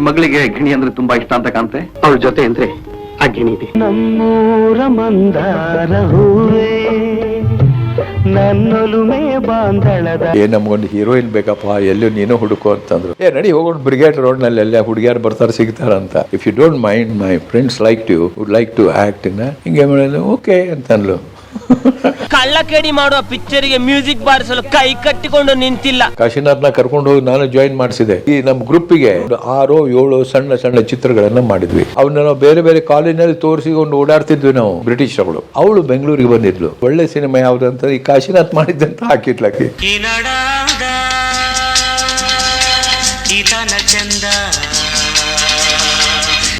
ಈ ಮಗಳಿಗೆ ಗಿಣಿ ಅಂದ್ರೆ ತುಂಬಾ ಇಷ್ಟ ಅಂತ ಕಾಣ್ತೆ? ಅವಳ ಜೊತೆ ಅಂದ್ರೆ ಆ ಗಿಣಿ ಇದೆ. ನಮ್ಮೂರ ಮಂದಾರ ಹೂವೇ ನನ್ನೊಲುಮೆ ಬಾಂಧಳದ ಏ ನಮ್ಗೊಂದು ಹೀರೋಯಿನ್ ಬೇಕಪ್ಪ ಎಲ್ಲೂ ನೀನು ಹುಡುಕು ಅಂತಂದ್ರು. ಏ ನಡಿ ಹೋಗೋಣ ಬ್ರಿಗೇಡ್ ರೋಡ್ನಲ್ಲಿ ಎಲ್ಲ ಹುಡುಗಿಯರು ಬರ್ತಾರೆ ಸಿಗ್ತಾರ ಅಂತ if you don't mind my friends like to would like to act in ಹಿಂಗೆ ಮಾಡಿದ್ರು ಓಕೆ ಅಂತನ್ಲು ಕಳ್ಳ ಕೇಡಿ ಮಾಡುವ ಪಿಕ್ಚರ್ಗೆ ಮ್ಯೂಸಿಕ್ ಬಾರಿಸಲು ಕೈ ಕಟ್ಟಿಕೊಂಡು ನಿಂತಿಲ್ಲ. ಕಾಶಿನಾಥ್ನ ಕರ್ಕೊಂಡು ಹೋಗಿ ನಾನು ಜಾಯಿನ್ ಮಾಡಿಸಿದೆ. ಈ ನಮ್ಮ ಗ್ರೂಪ್ಗೆ ಆರು ಏಳು ಸಣ್ಣ ಸಣ್ಣ ಚಿತ್ರಗಳನ್ನ ಮಾಡಿದ್ವಿ. ಅವನ್ನ ನಾವು ಬೇರೆ ಬೇರೆ ಕಾಲೇಜಿನಲ್ಲಿ ತೋರಿಸಿಕೊಂಡು ಓಡಾಡ್ತಿದ್ವಿ ನಾವು ಬ್ರಿಟಿಷರುಗಳು. ಅವಳು ಬೆಂಗಳೂರಿಗೆ ಬಂದಿದ್ಲು. ಒಳ್ಳೆ ಸಿನಿಮಾ ಯಾವ್ದು ಅಂತ ಈ ಕಾಶಿನಾಥ್ ಮಾಡಿದ್ದಂತ ಹಾಕಿಟ್ಲಕ್ಕೆ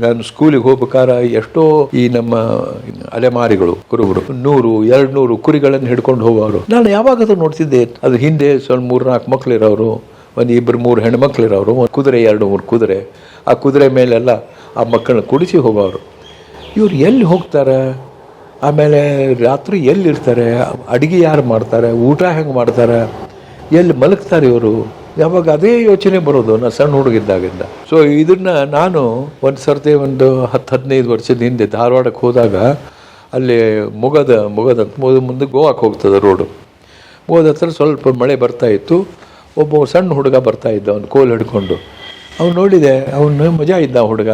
ನಾನು ಸ್ಕೂಲಿಗೆ ಹೋಗ್ಬೇಕಾದ್ರೆ ಎಷ್ಟೋ ಈ ನಮ್ಮ ಅಲೆಮಾರಿಗಳು, ಕುರುಬರು, ನೂರು, ಎರಡು ನೂರು ಕುರಿಗಳನ್ನು ಹಿಡ್ಕೊಂಡು ಹೋಗೋರು. ನಾನು ಯಾವಾಗಾದ್ರೂ ನೋಡ್ತಿದ್ದೆ, ಅದು ಹಿಂದೆ ಸ್ವಲ್ಪ ಮೂರು ನಾಲ್ಕು ಮಕ್ಳು ಇರೋರು ಒಂದು ಇಬ್ಬರು ಮೂರು ಹೆಣ್ಮಕ್ಳು ಇರೋರು ಒಂದು ಕುದುರೆ, ಎರಡು ಮೂರು ಕುದುರೆ, ಆ ಕುದುರೆ ಮೇಲೆಲ್ಲ ಆ ಮಕ್ಕಳನ್ನ ಕುಡಿಸಿ ಹೋಗೋರು. ಇವ್ರು ಎಲ್ಲಿ ಹೋಗ್ತಾರೆ? ಆಮೇಲೆ ರಾತ್ರಿ ಎಲ್ಲಿರ್ತಾರೆ? ಅಡುಗೆ ಯಾರು ಮಾಡ್ತಾರೆ? ಊಟ ಹೆಂಗೆ ಮಾಡ್ತಾರೆ? ಎಲ್ಲಿ ಮಲಗ್ತಾರೆ ಇವರು? ಯಾವಾಗ ಅದೇ ಯೋಚನೆ ಬರೋದು ನಾನು ಸಣ್ಣ ಹುಡುಗಿದ್ದಾಗಿಂದ. ಸೊ ಇದನ್ನ ನಾನು ಒಂದು ಸರ್ತಿ ಒಂದು ಹತ್ತು ಹದಿನೈದು ವರ್ಷದ ಹಿಂದೆ ಧಾರವಾಡಕ್ಕೆ ಹೋದಾಗ ಅಲ್ಲಿ ಮುಗದ ಮುಗದ ಮುಗದ ಮುಂದೆ ಗೋವಾಕ್ಕೆ ಹೋಗ್ತದೆ ರೋಡು ಮುಗದ ಹತ್ರ ಸ್ವಲ್ಪ ಮಳೆ ಬರ್ತಾ ಇತ್ತು. ಒಬ್ಬ ಸಣ್ಣ ಹುಡುಗ ಬರ್ತಾ ಇದ್ದ ಅವ್ನು ಕೋಲ್ ಹಿಡ್ಕೊಂಡು. ಅವ್ನು ನೋಡಿದೆ, ಅವನು ಮಜಾ ಇದ್ದ ಹುಡುಗ.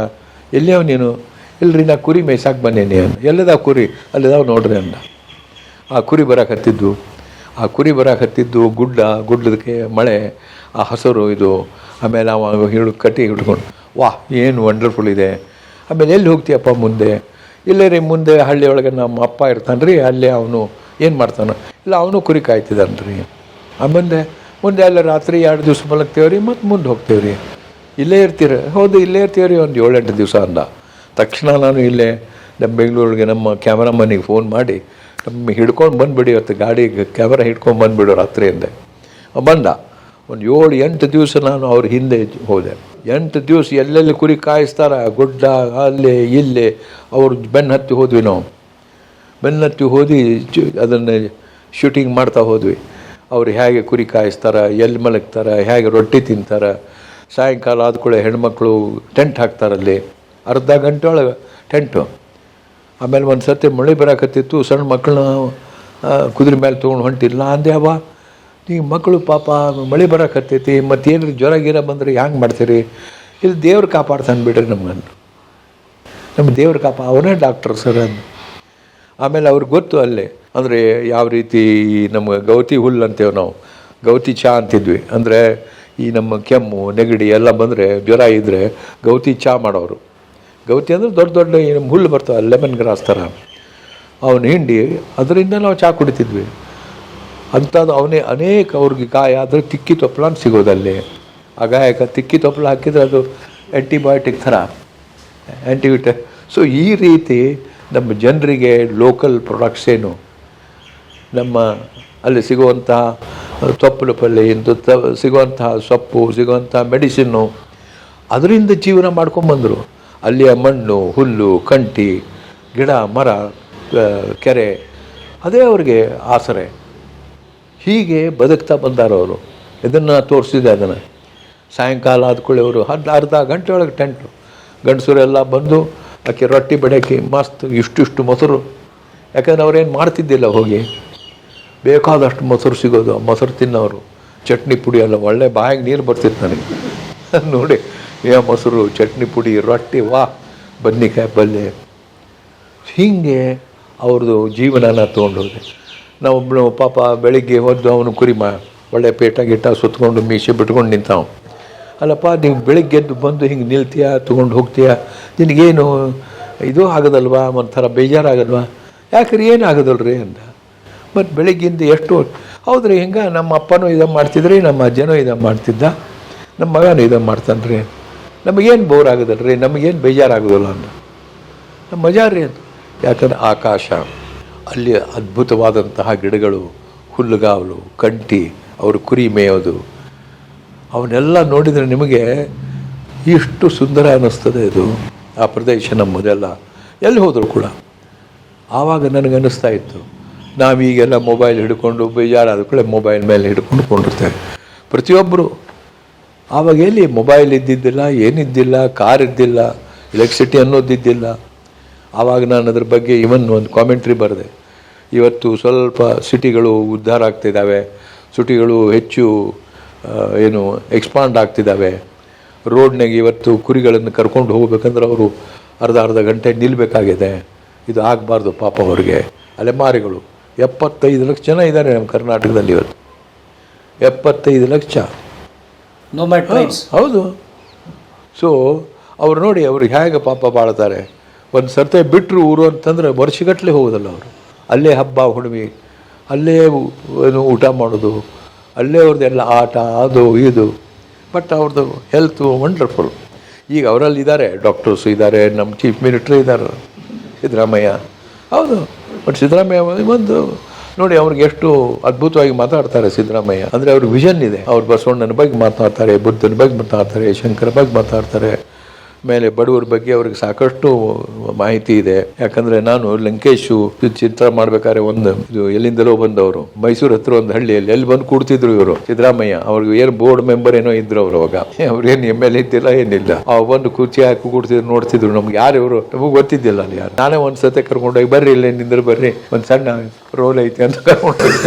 ಎಲ್ಲಿಯವ ನೀನು? ಇಲ್ಲರಿ ನಾ ಕುರಿ ಮೇಯ್ಸಾಕೆ ಬಂದೇನಿ ಅವನು ಎಲ್ಲದ ಕುರಿ? ಅಲ್ಲಿದಾವ ನೋಡ್ರಿ ಅಂದ. ಆ ಕುರಿ ಬರಾಕತ್ತಿದ್ದು ಆ ಕುರಿ ಬರಾಕತ್ತಿದ್ದು ಗುಡ್ಡ, ಗುಡ್ಡದಕ್ಕೆ ಮಳೆ. ಆ ಹಸರು ಇದು, ಆಮೇಲೆ ಅವ ಹಿಡು ಕಟ್ಟಿ ಹಿಡ್ಕೊಂಡು ವಾಹ್, ಏನು ವಂಡರ್ಫುಲ್ ಇದೆ. ಆಮೇಲೆ ಎಲ್ಲಿ ಹೋಗ್ತೀಯಪ್ಪ ಮುಂದೆ? ಇಲ್ಲೇ ರೀ, ಮುಂದೆ ಹಳ್ಳಿ ಒಳಗೆ ನಮ್ಮ ಅಪ್ಪ ಇರ್ತಾನೆ ರೀ, ಅಲ್ಲೇ ಅವನು ಏನು ಮಾಡ್ತಾನೆ? ಇಲ್ಲ, ಅವನು ಕುರಿ ಕಾಯ್ತಿದ್ದಾನೆ ರೀ. ಆಮೇಲೆ ಮುಂದೆ ಎಲ್ಲ ರಾತ್ರಿ ಎರಡು ದಿವಸ ಮಲಗ್ತೇವೆ ರೀ, ಮತ್ತು ಮುಂದೆ ಹೋಗ್ತೇವೆ ರೀ. ಇಲ್ಲೇ ಇರ್ತೀರ? ಹೌದು, ಇಲ್ಲೇ ಇರ್ತೀವಿ ರೀ, ಒಂದು ಏಳೆಂಟು ದಿವಸ ಅಂದ. ತಕ್ಷಣ ನಾನು ಇಲ್ಲೇ ನಮ್ಮ ಬೆಂಗಳೂರಿಗೆ ನಮ್ಮ ಕ್ಯಾಮರಾಮನಿಗೆ ಫೋನ್ ಮಾಡಿ, ನಮ್ಮ ಹಿಡ್ಕೊಂಡು ಬಂದುಬಿಡಿ ಇವತ್ತು ಗಾಡಿಗೆ ಕ್ಯಾಮರಾ ಹಿಡ್ಕೊಂಡು ಬಂದುಬಿಡು ರಾತ್ರಿ ಅಂದೆ. ಅವ ಬಂದ. ಒಂದು ಏಳು, ಎಂಟು ದಿವಸ ನಾನು ಅವ್ರ ಹಿಂದೆ ಹೋದೆ. ಎಂಟು ದಿವಸ ಎಲ್ಲೆಲ್ಲಿ ಕುರಿ ಕಾಯಿಸ್ತಾರ? ಗುಡ್ಡ ಅಲ್ಲಿ ಇಲ್ಲಿ ಅವರು ಬೆನ್ನು ಹತ್ತಿ ಹೋದ್ವಿ ನಾವು. ಬೆನ್ನು ಹತ್ತಿ ಹೋದಿ ಅದನ್ನು ಶೂಟಿಂಗ್ ಮಾಡ್ತಾ ಹೋದ್ವಿ. ಅವ್ರು ಹೇಗೆ ಕುರಿ ಕಾಯಿಸ್ತಾರೆ, ಎಲ್ಲಿ ಮಲಗ್ತಾರೆ, ಹೇಗೆ ರೊಟ್ಟಿ ತಿಂತಾರೆ? ಸಾಯಂಕಾಲ ಆದ ಕೂಡ ಹೆಣ್ಮಕ್ಳು ಟೆಂಟ್ ಹಾಕ್ತಾರಲ್ಲಿ ಅರ್ಧ ಗಂಟೆ ಒಳಗೆ ಟೆಂಟು. ಆಮೇಲೆ ಒಂದು ಸರ್ತಿ ಮಳೆ ಬರಾಕತ್ತಿತ್ತು, ಸಣ್ಣ ಮಕ್ಕಳನ್ನ ಕುದುರೆ ಮೇಲೆ ತೊಗೊಂಡು ಹೊಂಟಿಲ್ಲ ಅಂದೆ ಅವ ನೀವು ಮಕ್ಕಳು ಪಾಪ, ಮಳೆ ಬರೋಕತ್ತೈತಿ ಮತ್ತೇನು ಜ್ವರ ಗೀರ ಬಂದರೆ ಹ್ಯಾಂಗೆ ಮಾಡ್ತೀರಿ? ಇಲ್ಲಿ ದೇವ್ರು ಕಾಪಾಡ್ತಾನೆ ಬಿಡ್ರಿ ನಮ್ಮನ್ನು ನಮ್ಮ ದೇವ್ರ ಕಾಪ, ಅವನೇ ಡಾಕ್ಟರ್ ಸರ್ ಅಂದ. ಆಮೇಲೆ ಅವ್ರಿಗೆ ಗೊತ್ತು ಅಲ್ಲೇ, ಅಂದರೆ ಯಾವ ರೀತಿ ಈ ನಮ್ಮ ಗೌತಿ ಹುಲ್ಲು ಅಂತೇವೆ ನಾವು. ಗೌತಿ ಚಾ ಅಂತಿದ್ವಿ, ಅಂದರೆ ಈ ನಮ್ಮ ಕೆಮ್ಮು, ನೆಗಡಿ ಎಲ್ಲ ಬಂದರೆ ಜ್ವರ ಇದ್ದರೆ ಗೌತಿ ಚಾ ಮಾಡೋರು. ಗೌತಿ ಅಂದರೆ ದೊಡ್ಡ ದೊಡ್ಡ ಹುಲ್ಲು ಬರ್ತಾವೆ, ಲೆಮನ್ ಗ್ರಾಸ್ ಥರ ಅವನು ಹಿಂಡಿ ಅದರಿಂದ ನಾವು ಚಾ ಕುಡಿತಿದ್ವಿ. ಅಂಥದ್ದು ಅವನೇ ಅನೇಕ ಅವ್ರಿಗೆ ಗಾಯ, ಆದರೆ ತಿಕ್ಕಿ ತೊಪ್ಪಲ ಅಂತ ಸಿಗೋದಲ್ಲಿ. ಆ ಗಾಯಕ ತಿಕ್ಕಿ ತೊಪ್ಪಲ ಹಾಕಿದರೆ ಅದು ಆ್ಯಂಟಿಬಯೋಟಿಕ್ ಥರ ಆ್ಯಂಟಿಬಯೋಟಿಕ್ ಸೊ ಈ ರೀತಿ ನಮ್ಮ ಜನರಿಗೆ ಲೋಕಲ್ ಪ್ರಾಡಕ್ಟ್ಸ್ ಏನು? ನಮ್ಮ ಅಲ್ಲಿ ಸಿಗುವಂತಹ ತೊಪ್ಪಲು ಪಲ್ಲೆ, ಇಂದು ತ, ಸಿಗುವಂತಹ ಸೊಪ್ಪು ಸಿಗುವಂಥ ಮೆಡಿಸಿನ್ನು, ಅದರಿಂದ ಜೀವನ ಮಾಡ್ಕೊಂಬಂದರು ಅಲ್ಲಿಯ ಮಣ್ಣು, ಹುಲ್ಲು, ಕಂಟಿ, ಗಿಡ, ಮರ ಕೆರೆ, ಅದೇ ಅವ್ರಿಗೆ ಆಸರೆ. ಹೀಗೆ ಬದುಕ್ತಾ ಬಂದಾರ ಅವರು. ಇದನ್ನು ತೋರಿಸಿದೆ ಅದನ್ನು. ಸಾಯಂಕಾಲ ಆದ್ಕೊಳ್ಳಿ ಅವರು ಹದ್, ಅರ್ಧ ಗಂಟೆ ಒಳಗೆ ಟೆಂಟು ಗಂಡಸರೆಲ್ಲ ಬಂದು ಆಕೆ ರೊಟ್ಟಿ ಬಡಿಯೋಕೆ ಮಸ್ತ್ ಇಷ್ಟಿಷ್ಟು ಮೊಸರು. ಯಾಕಂದ್ರೆ ಅವ್ರೇನು ಮಾಡ್ತಿದ್ದಿಲ್ಲ ಹೋಗಿ. ಬೇಕಾದಷ್ಟು ಮೊಸರು ಸಿಗೋದು ಆ ಮೊಸರು ತಿನ್ನೋರು. ಚಟ್ನಿ ಪುಡಿ ಎಲ್ಲ ಒಳ್ಳೆ ಬಾಯಿಗೆ ನೀರು ಬರ್ತಿತ್ತು ನನಗೆ. ನೋಡಿ, ಏ ಮೊಸರು, ಚಟ್ನಿ ಪುಡಿ, ರೊಟ್ಟಿ, ವಾ, ಬದ್ನಿಕಾಯಿ ಪಲ್ಯ ಹೀಗೆ ಅವ್ರದ್ದು ಜೀವನನ ತೊಗೊಂಡೋದೆ ನಾವೊಬ್ಬನು ಪಾಪ ಬೆಳಿಗ್ಗೆ ಹೊದ್ದು ಅವನು ಕುರಿಮ, ಒಳ್ಳೆ ಪೇಟ ಗಿಟ್ಟ ಸುತ್ತಕೊಂಡು ಮೀಸೆ ಬಿಟ್ಕೊಂಡು ನಿಂತಾವ ಅಲ್ಲಪ್ಪ, ನೀವು ಬೆಳಿಗ್ಗೆ ಎದ್ದು ಬಂದು ಹಿಂಗೆ ನಿಲ್ತೀಯ, ತೊಗೊಂಡು ಹೋಗ್ತೀಯ? ನಿನಗೇನು ಇದು ಆಗೋದಲ್ವಾ? ಒಂಥರ ಬೇಜಾರಾಗಲ್ವಾ? ಯಾಕ್ರಿ, ಏನು ಆಗೋದಲ್ರಿ ಅಂದ. ಮತ್ತು ಬೆಳಿಗ್ಗಿಂದ ಎಷ್ಟು ಹೌದ್ರಿ, ಹಿಂಗೆ ನಮ್ಮ ಅಪ್ಪನೂ ಇದನ್ನು ಮಾಡ್ತಿದ್ರಿ, ನಮ್ಮ ಅಜ್ಜನೂ ಇದನ್ನು ಮಾಡ್ತಿದ್ದ, ನಮ್ಮ ಮಗನೂ ಇದನ್ನು ಮಾಡ್ತಾನ್ರಿ. ನಮಗೇನು ಬೋರ್ ಆಗೋದಲ್ರಿ? ನಮಗೇನು ಬೇಜಾರಾಗೋದಲ್ಲ ಅಂತ ನಮ್ಮ ಮಜಾ ರೀ ಅಂತ ಯಾಕಂದ್ರೆ ಆಕಾಶ. ಅಲ್ಲಿ ಅದ್ಭುತವಾದಂತಹ ಗಿಡಗಳು, ಹುಲ್ಲುಗಾವಲು ಕಂಟಿ ಅವರು ಕುರಿ ಮೇಯೋದು. ಅವನ್ನೆಲ್ಲ ನೋಡಿದರೆ ನಿಮಗೆ ಇಷ್ಟು ಸುಂದರ ಅನ್ನಿಸ್ತದೆ ಇದು. ಆ ಪ್ರದೇಶ ನಮ್ಮದೆಲ್ಲ. ಎಲ್ಲಿ ಹೋದರೂ ಕೂಡ. ಆವಾಗ ನನಗೆ ಅನ್ನಿಸ್ತಾ ಇತ್ತು. ನಾವೀಗೆಲ್ಲ ಮೊಬೈಲ್ ಹಿಡ್ಕೊಂಡು ಬೇಜಾರಾದ ಕೂಡ ಮೊಬೈಲ್ ಮೇಲೆ ಹಿಡ್ಕೊಂಡು ಕೊಂಡಿರ್ತೇವೆ. ಪ್ರತಿಯೊಬ್ಬರು ಆವಾಗ ಎಲ್ಲಿ ಮೊಬೈಲ್ ಇದ್ದಿದ್ದಿಲ್ಲ, ಏನಿದ್ದಿಲ್ಲ, ಕಾರ್ ಇದ್ದಿಲ್ಲ ಎಲೆಕ್ಟ್ರಿಸಿಟಿ ಅನ್ನೋದಿದ್ದಿಲ್ಲ ಆವಾಗ ನಾನು ಅದ್ರ ಬಗ್ಗೆ ಇವನ್ ಒಂದು ಕಾಮೆಂಟ್ರಿ ಬರೆದೆ. ಇವತ್ತು ಸ್ವಲ್ಪ ಸಿಟಿಗಳು ಉದ್ಧಾರ ಆಗ್ತಿದ್ದಾವೆ ಸಿಟಿಗಳು ಹೆಚ್ಚು ಏನು ಎಕ್ಸ್ಪಾಂಡ್ ಆಗ್ತಿದ್ದಾವೆ ರೋಡ್ನಾಗ ಇವತ್ತು ಕುರಿಗಳನ್ನು ಕರ್ಕೊಂಡು ಹೋಗ್ಬೇಕಂದ್ರೆ ಅವರು ಅರ್ಧ ಅರ್ಧ ಗಂಟೆ ನಿಲ್ಲಬೇಕಾಗಿದೆ ಇದು ಆಗಬಾರ್ದು ಪಾಪ ಅವ್ರಿಗೆ. ಅಲೆಮಾರಿಗಳು ಎಪ್ಪತ್ತೈದು ಲಕ್ಷ ಜನ ಇದ್ದಾರೆ ನಮ್ಮ ಕರ್ನಾಟಕದಲ್ಲಿ ಇವತ್ತು. ಎಪ್ಪತ್ತೈದು ಲಕ್ಷ. ಹೌದು. ಸೊ ಅವ್ರು ನೋಡಿ ಅವ್ರಿಗೆ ಹೇಗೆ ಪಾಪ ಬಾಳ್ತಾರೆ. ಒಂದು ಸರ್ತೆ ಬಿಟ್ಟರು ಊರು ಅಂತಂದ್ರೆ ವರ್ಷಗಟ್ಟಲೆ ಹೋಗೋದಲ್ಲ ಅವರು. ಅಲ್ಲೇ ಹಬ್ಬ ಹುಣ್ಣಿಮೆ ಅಲ್ಲೇ ಏನು ಊಟ ಮಾಡೋದು, ಅಲ್ಲೇ ಅವ್ರದ್ದೆಲ್ಲ ಆಟ, ಅದು, ಇದು. ಬಟ್ ಅವ್ರದ್ದು ಹೆಲ್ತು ವಂಡರ್ಫುಲ್ ಈಗ ಅವರಲ್ಲಿ ಇದ್ದಾರೆ ಡಾಕ್ಟರ್ಸ್ ಇದ್ದಾರೆ ನಮ್ಮ ಚೀಫ್ ಮಿನಿಸ್ಟ್ರಿ ಇದ್ದಾರೆ ಸಿದ್ದರಾಮಯ್ಯ. ಹೌದು ಬಟ್ ಸಿದ್ದರಾಮಯ್ಯ ಒಂದು ನೋಡಿ ಅವ್ರಿಗೆ ಎಷ್ಟು ಅದ್ಭುತವಾಗಿ ಮಾತಾಡ್ತಾರೆ ಸಿದ್ದರಾಮಯ್ಯ. ಅಂದರೆ ಅವ್ರಿಗೆ ವಿಷನ್ ಇದೆ. ಅವ್ರು ಬಸವಣ್ಣನ ಬಗ್ಗೆ ಮಾತಾಡ್ತಾರೆ, ಬುದ್ಧನ ಬಗ್ಗೆ ಮಾತಾಡ್ತಾರೆ ಶಂಕರ ಬಗ್ಗೆ ಮಾತಾಡ್ತಾರೆ. ಮೇಲೆ ಬಡವರ ಬಗ್ಗೆ ಅವ್ರಿಗೆ ಸಾಕಷ್ಟು ಮಾಹಿತಿ ಇದೆ. ಯಾಕಂದ್ರೆ ನಾನು ಲಂಕೇಶು ಚಿತ್ರ ಮಾಡ್ಬೇಕಾದ್ರೆ ಒಂದು ಇದು ಎಲ್ಲಿಂದಲೋ ಬಂದವರು. ಮೈಸೂರು ಹತ್ರ ಒಂದು ಹಳ್ಳಿಯಲ್ಲಿ ಎಲ್ಲಿ ಬಂದು ಕೂಡ್ತಿದ್ರು ಇವರು? ಸಿದ್ದರಾಮಯ್ಯ. ಅವ್ರಿಗೆ ಏನು ಬೋರ್ಡ್ ಮೆಂಬರ್ ಏನೋ ಇದ್ರು ಅವರು ಅವಾಗ. ಅವ್ರೇನು ಎಂ ಎಲ್ ಇದ್ದಿಲ್ಲ ಏನಿಲ್ಲ. ಅವ್ ಬಂದು ಕುರ್ಚಿ ಹಾಕಿ ಕೂಡ್ತಿದ್ರು ನೋಡ್ತಿದ್ರು. ನಮ್ಗೆ ಯಾರು ಇವರು? ನಮಗೆ ಗೊತ್ತಿದ್ದಿಲ್ಲ ಅಲ್ಲಿ ಯಾರು. ನಾನೇ ಒಂದು ಸತೆ ಕರ್ಕೊಂಡೋಗಿ ಬರ್ರಿ ಇಲ್ಲಿ ನಿಂದ್ರೆ ಬರ್ರಿ. ಒಂದು ಸಣ್ಣ ರೋಲ್ ಐತಿ ಅಂತ ಕರ್ಕೊಂಡೋಗಿ.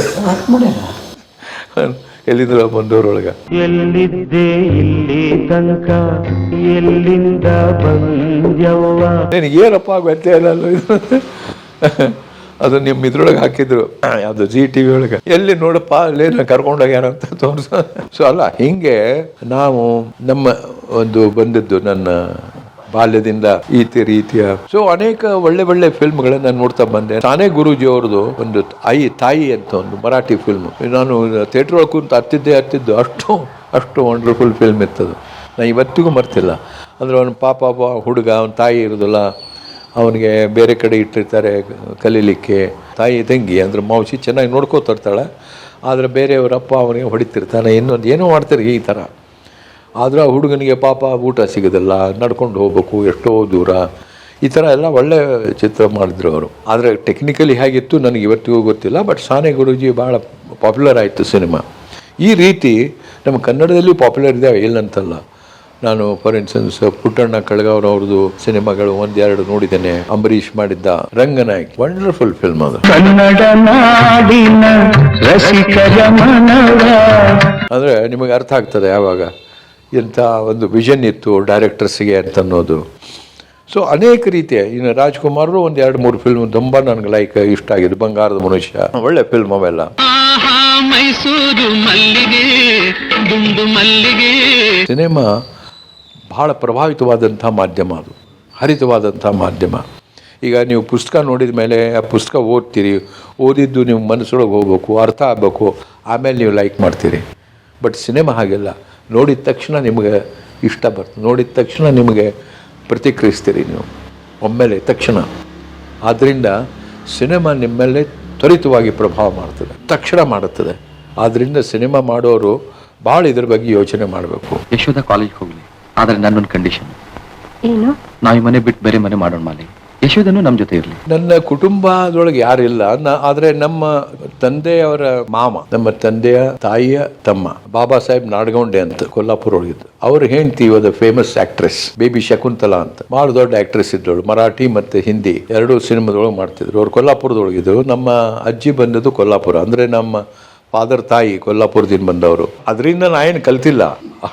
ಎಲ್ಲಿಂದಲೋ ಬಂದವ್ರೊಳಗೆ. ಎಲ್ಲಿದ್ದೆ ಇಲ್ಲಿ ತನಕ ಎಲ್ಲಿಂದ ಬಂದ್ಯವ್ವ? ಏನಪ್ಪ ಗೊತ್ತೇ ಇಲ್ಲ ಅದು ನಿಮ್ಮ ಇದ್ರೊಳಗೆ ಹಾಕಿದ್ರು. ಅದು ಜಿ ಟಿ ವಿ ಒಳಗೆ. ಎಲ್ಲಿ ನೋಡಪ್ಪ ಅಲ್ಲಿ ಕರ್ಕೊಂಡೋಗ್ಯಾರ ಅಂತ ತೋರಿಸ. ಸೊ ಅಲ್ಲ ಹಿಂಗೆ ನಾವು ನಮ್ಮ ಒಂದು ಬಂದದ್ದು ನನ್ನ ಬಾಲ್ಯದಿಂದ ಈ ರೀತಿಯ. ಸೊ ಅನೇಕ ಒಳ್ಳೆ ಒಳ್ಳೆ ಫಿಲ್ಮ್ಗಳನ್ನ ನಾನು ನೋಡ್ತಾ ಬಂದೆ. ನಾನೇ ಗುರೂಜಿ ಅವ್ರದ್ದು ಒಂದು ಐ ತಾಯಿ ಅಂತ ಒಂದು ಮರಾಠಿ ಫಿಲ್ಮ್ ನಾನು ಥಿಯೇಟರ್ ಒಳಗೆ ಕುಂತು ಹತ್ತಿದ್ದೆ ಹತ್ತಿದ್ದು ಅಷ್ಟು ಅಷ್ಟು ವಂಡರ್ಫುಲ್ ಫಿಲ್ಮ್ ಇತ್ತದು. ನಾನು ಇವತ್ತಿಗೂ ಮರ್ತಿಲ್ಲ. ಅಂದರೆ ಅವನ ಪಾಪ ಹುಡುಗ, ಅವನ ತಾಯಿ ಇರೋದಿಲ್ಲ, ಅವನಿಗೆ ಬೇರೆ ಕಡೆ ಇಟ್ಟಿರ್ತಾರೆ ಕಲೀಲಿಕ್ಕೆ. ತಾಯಿ ತಂಗಿ, ಅಂದ್ರೆ ಮಾವಸಿ ಚೆನ್ನಾಗಿ ನೋಡ್ಕೋತಿರ್ತಾಳೆ ಆದರೆ ಬೇರೆಯವರಪ್ಪ ಅವನಿಗೆ ಹೊಡಿತಿರ್ತಾನೆ. ಇನ್ನೊಂದು ಏನೋ ಮಾಡ್ತಾರೆ ಈ ಥರ ಆದರೆ ಆ ಹುಡುಗನಿಗೆ ಪಾಪ ಊಟ ಸಿಗೋದಿಲ್ಲ ನಡ್ಕೊಂಡು ಹೋಗ್ಬೇಕು ಎಷ್ಟೋ ದೂರ. ಈ ಥರ ಎಲ್ಲ ಒಳ್ಳೆ ಚಿತ್ರ ಮಾಡಿದ್ರು ಅವರು. ಆದರೆ ಟೆಕ್ನಿಕಲಿ ಹೇಗಿತ್ತು ನನಗೆ ಇವತ್ತಿಗೂ ಗೊತ್ತಿಲ್ಲ ಬಟ್ ಸಾನೆ ಗುರುಜಿ ಭಾಳ ಪಾಪ್ಯುಲರ್ ಆಯಿತು ಸಿನಿಮಾ. ಈ ರೀತಿ ನಮ್ಮ ಕನ್ನಡದಲ್ಲಿ ಪಾಪ್ಯುಲರ್ ಇದ್ದಾವೆ ಇಲ್ಲಂತಲ್ಲ. ನಾನು ಫಾರ್ ಇನ್ಸ್ಟೆನ್ಸ್ ಪುಟ್ಟಣ್ಣ ಕಳಗಾವ್ರ ಅವ್ರದ್ದು ಸಿನಿಮಾಗಳು ಒಂದೆರಡು ನೋಡಿದ್ದೇನೆ ಅಂಬರೀಷ್ ಮಾಡಿದ್ದ ರಂಗನಾಯಕ್. ವಂಡರ್ಫುಲ್ ಫಿಲ್ಮ್ ಅದು. ಅಂದರೆ ನಿಮಗೆ ಅರ್ಥ ಆಗ್ತದೆ ಯಾವಾಗ? ಎಂಥ ಒಂದು ವಿಷನ್ ಇತ್ತು ಡೈರೆಕ್ಟರ್ಸ್ಗೆ ಅಂತ ಅನ್ನೋದು. ಸೊ ಅನೇಕ ರೀತಿಯ ಇನ್ನು ರಾಜ್ಕುಮಾರ್ ಒಂದು ಎರಡು ಮೂರು ಫಿಲ್ಮ್ ತುಂಬ ನನಗೆ ಲೈಕ್ ಇಷ್ಟ ಆಗಿದೆ ಬಂಗಾರದ ಮನುಷ್ಯ. ಒಳ್ಳೆ ಫಿಲ್ಮ್ ಅವೆಲ್ಲ. ಮೈಸೂರು ಮಲ್ಲಿಗೆ ದುಂಡು ಮಲ್ಲಿಗೆ. ಸಿನಿಮಾ ಬಹಳ ಪ್ರಭಾವಿತವಾದಂಥ ಮಾಧ್ಯಮ ಅದು. ಹರಿತವಾದಂಥ ಮಾಧ್ಯಮ. ಈಗ ನೀವು ಪುಸ್ತಕ ನೋಡಿದ ಮೇಲೆ ಆ ಪುಸ್ತಕ ಓದ್ತೀರಿ ಓದಿದ್ದು ನೀವು ಮನಸ್ಸೊಳಗೆ ಹೋಗ್ಬೇಕು ಅರ್ಥ ಆಗಬೇಕು ಆಮೇಲೆ ನೀವು ಲೈಕ್ ಮಾಡ್ತೀರಿ. ಬಟ್ ಸಿನಿಮಾ ಹಾಗೆಲ್ಲ. ನೋಡಿದ ತಕ್ಷಣ ನಿಮಗೆ ಇಷ್ಟ ಬರ್ತದೆ. ನೋಡಿದ ತಕ್ಷಣ ನಿಮಗೆ ಪ್ರತಿಕ್ರಿಯಿಸ್ತೀರಿ ನೀವು. ಒಮ್ಮೆಲೆ ತಕ್ಷಣ. ಆದ್ದರಿಂದ ಸಿನಿಮಾ ನಿಮ್ಮ ಮೇಲೆ ತ್ವರಿತವಾಗಿ ಪ್ರಭಾವ ಮಾಡ್ತದೆ. ತಕ್ಷಣ ಮಾಡುತ್ತದೆ. ಆದ್ದರಿಂದ ಸಿನಿಮಾ ಮಾಡೋರು ಭಾಳ ಇದ್ರ ಬಗ್ಗೆ ಯೋಚನೆ ಮಾಡಬೇಕು. ಯಶೋಧ ಕಾಲೇಜ್ ಹೋಗಲಿ. ಆದರೆ ನನ್ನೊಂದು ಕಂಡೀಷನ್ ಏನು? ನಾವು ಈ ಮನೆ ಬಿಟ್ಟು ಬೇರೆ ಮನೆ ಮಾಡೋಣ ಮಾಲಿ ಯಶೋಧನು ನಮ್ಮ ಜೊತೆ ಇರಲಿ. ನನ್ನ ಕುಟುಂಬದೊಳಗೆ ಯಾರಿಲ್ಲ ಆದ್ರೆ ನಮ್ಮ ತಂದೆಯವರ ಮಾಮ, ನಮ್ಮ ತಂದೆಯ ತಾಯಿಯ ತಮ್ಮ, ಬಾಬಾ ಸಾಹೇಬ್ ನಾಡಗೌಂಡೆ ಅಂತ ಕೊಲ್ಲಾಪುರ ಒಳಗಿದ್ದು. ಅವ್ರ ಹೆಂಡತಿ ಇವಾಗ ಫೇಮಸ್ ಆಕ್ಟ್ರೆಸ್ ಬೇಬಿ ಶಕುಂತಲಾ ಅಂತ. ಬಹಳ ದೊಡ್ಡ ಆಕ್ಟ್ರೆಸ್ ಇದ್ದಳು, ಮರಾಠಿ ಮತ್ತೆ ಹಿಂದಿ, ಎರಡು ಸಿನಿಮಾದೊಳಗೆ ಮಾಡ್ತಿದ್ರು. ಅವ್ರು ಕೊಲ್ಲಾಪುರದೊಳಗಿದ್ರು ನಮ್ಮ ಅಜ್ಜಿ ಬಂದದ್ದು ಕೊಲ್ಲಾಪುರ. ಅಂದ್ರೆ ನಮ್ಮ ಫಾದರ್ ತಾಯಿ ಕೊಲ್ಲಾಪುರದಿಂದ ಬಂದವರು. ಅದರಿಂದ ನಾ ಏನು ಕಲ್ತಿಲ್ಲ.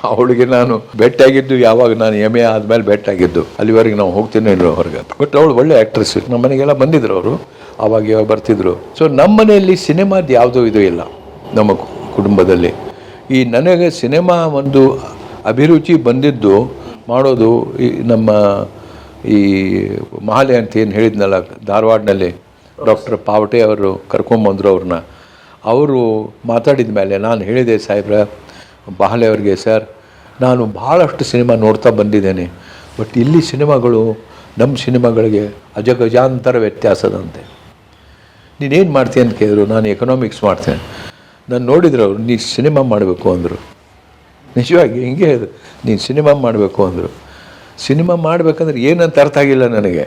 ಅವಳಿಗೆ ನಾನು ಭೇಟಿಯಾಗಿದ್ದು, ಯಾವಾಗ ನಾನು ಎಂ ಎ ಆದ್ಮೇಲೆ ಭೇಟಿಯಾಗಿದ್ದು, ಅಲ್ಲಿವರೆಗೆ ನಾವು ಹೋಗ್ತೀನಿ ಹೊರಗೆ ಬಟ್ ಅವಳು ಒಳ್ಳೆ ಆಕ್ಟ್ರೆಸ್ ನಮ್ಮ ಮನೆಗೆಲ್ಲ ಬಂದಿದ್ರು ಅವರು. ಆವಾಗ ಯಾವಾಗ ಬರ್ತಿದ್ರು. ಸೊ ನಮ್ಮ ಮನೆಯಲ್ಲಿ ಸಿನಿಮಾದ ಯಾವುದೂ ಇದು ಇಲ್ಲ. ನಮ್ಮ ಕುಟುಂಬದಲ್ಲಿ. ಈ ನನಗೆ ಸಿನಿಮಾ ಒಂದು ಅಭಿರುಚಿ ಬಂದಿದ್ದು, ಮಾಡೋದು ಈ ನಮ್ಮ ಈ ಮಹಾಲೆ ಅಂತ ಏನು ಹೇಳಿದ್ನಲ್ಲ, ಧಾರವಾಡನಲ್ಲಿ ಡಾಕ್ಟರ್ ಪಾವಟೆ ಅವರು ಕರ್ಕೊಂಬಂದರು ಅವ್ರನ್ನ. ಅವರು ಮಾತಾಡಿದ ಮೇಲೆ ನಾನು ಹೇಳಿದೆ, ಸಾಹೇಬ್ರ ಬಾಹಲೆ ಅವರಿಗೆ ಸರ್, ನಾನು ಭಾಳಷ್ಟು ಸಿನಿಮಾ ನೋಡ್ತಾ ಬಂದಿದ್ದೇನೆ. ಬಟ್ ಇಲ್ಲಿ ಸಿನಿಮಾಗಳು ನಮ್ಮ ಸಿನಿಮಾಗಳಿಗೆ ಅಜಗಜಾಂತರ ವ್ಯತ್ಯಾಸದಂತೆ. ನೀನೇನು ಮಾಡ್ತೀಯ ಅಂತ ಕೇಳಿದ್ರು, ನಾನು ಎಕನಾಮಿಕ್ಸ್ ಮಾಡ್ತೇನೆ. ನಾನು ನೋಡಿದ್ರು ಅವರು ನೀ ಸಿನಿಮಾ ಮಾಡಬೇಕು ಅಂದರು. ನಿಜವಾಗಿ ಹಿಂಗೆ ಹೇಳಿದ್ರು, ನೀನು ಸಿನಿಮಾ ಮಾಡಬೇಕು ಅಂದರು. ಸಿನಿಮಾ ಮಾಡಬೇಕಂದ್ರೆ ಏನಂತ ಅರ್ಥ ಆಗಿಲ್ಲ ನನಗೆ.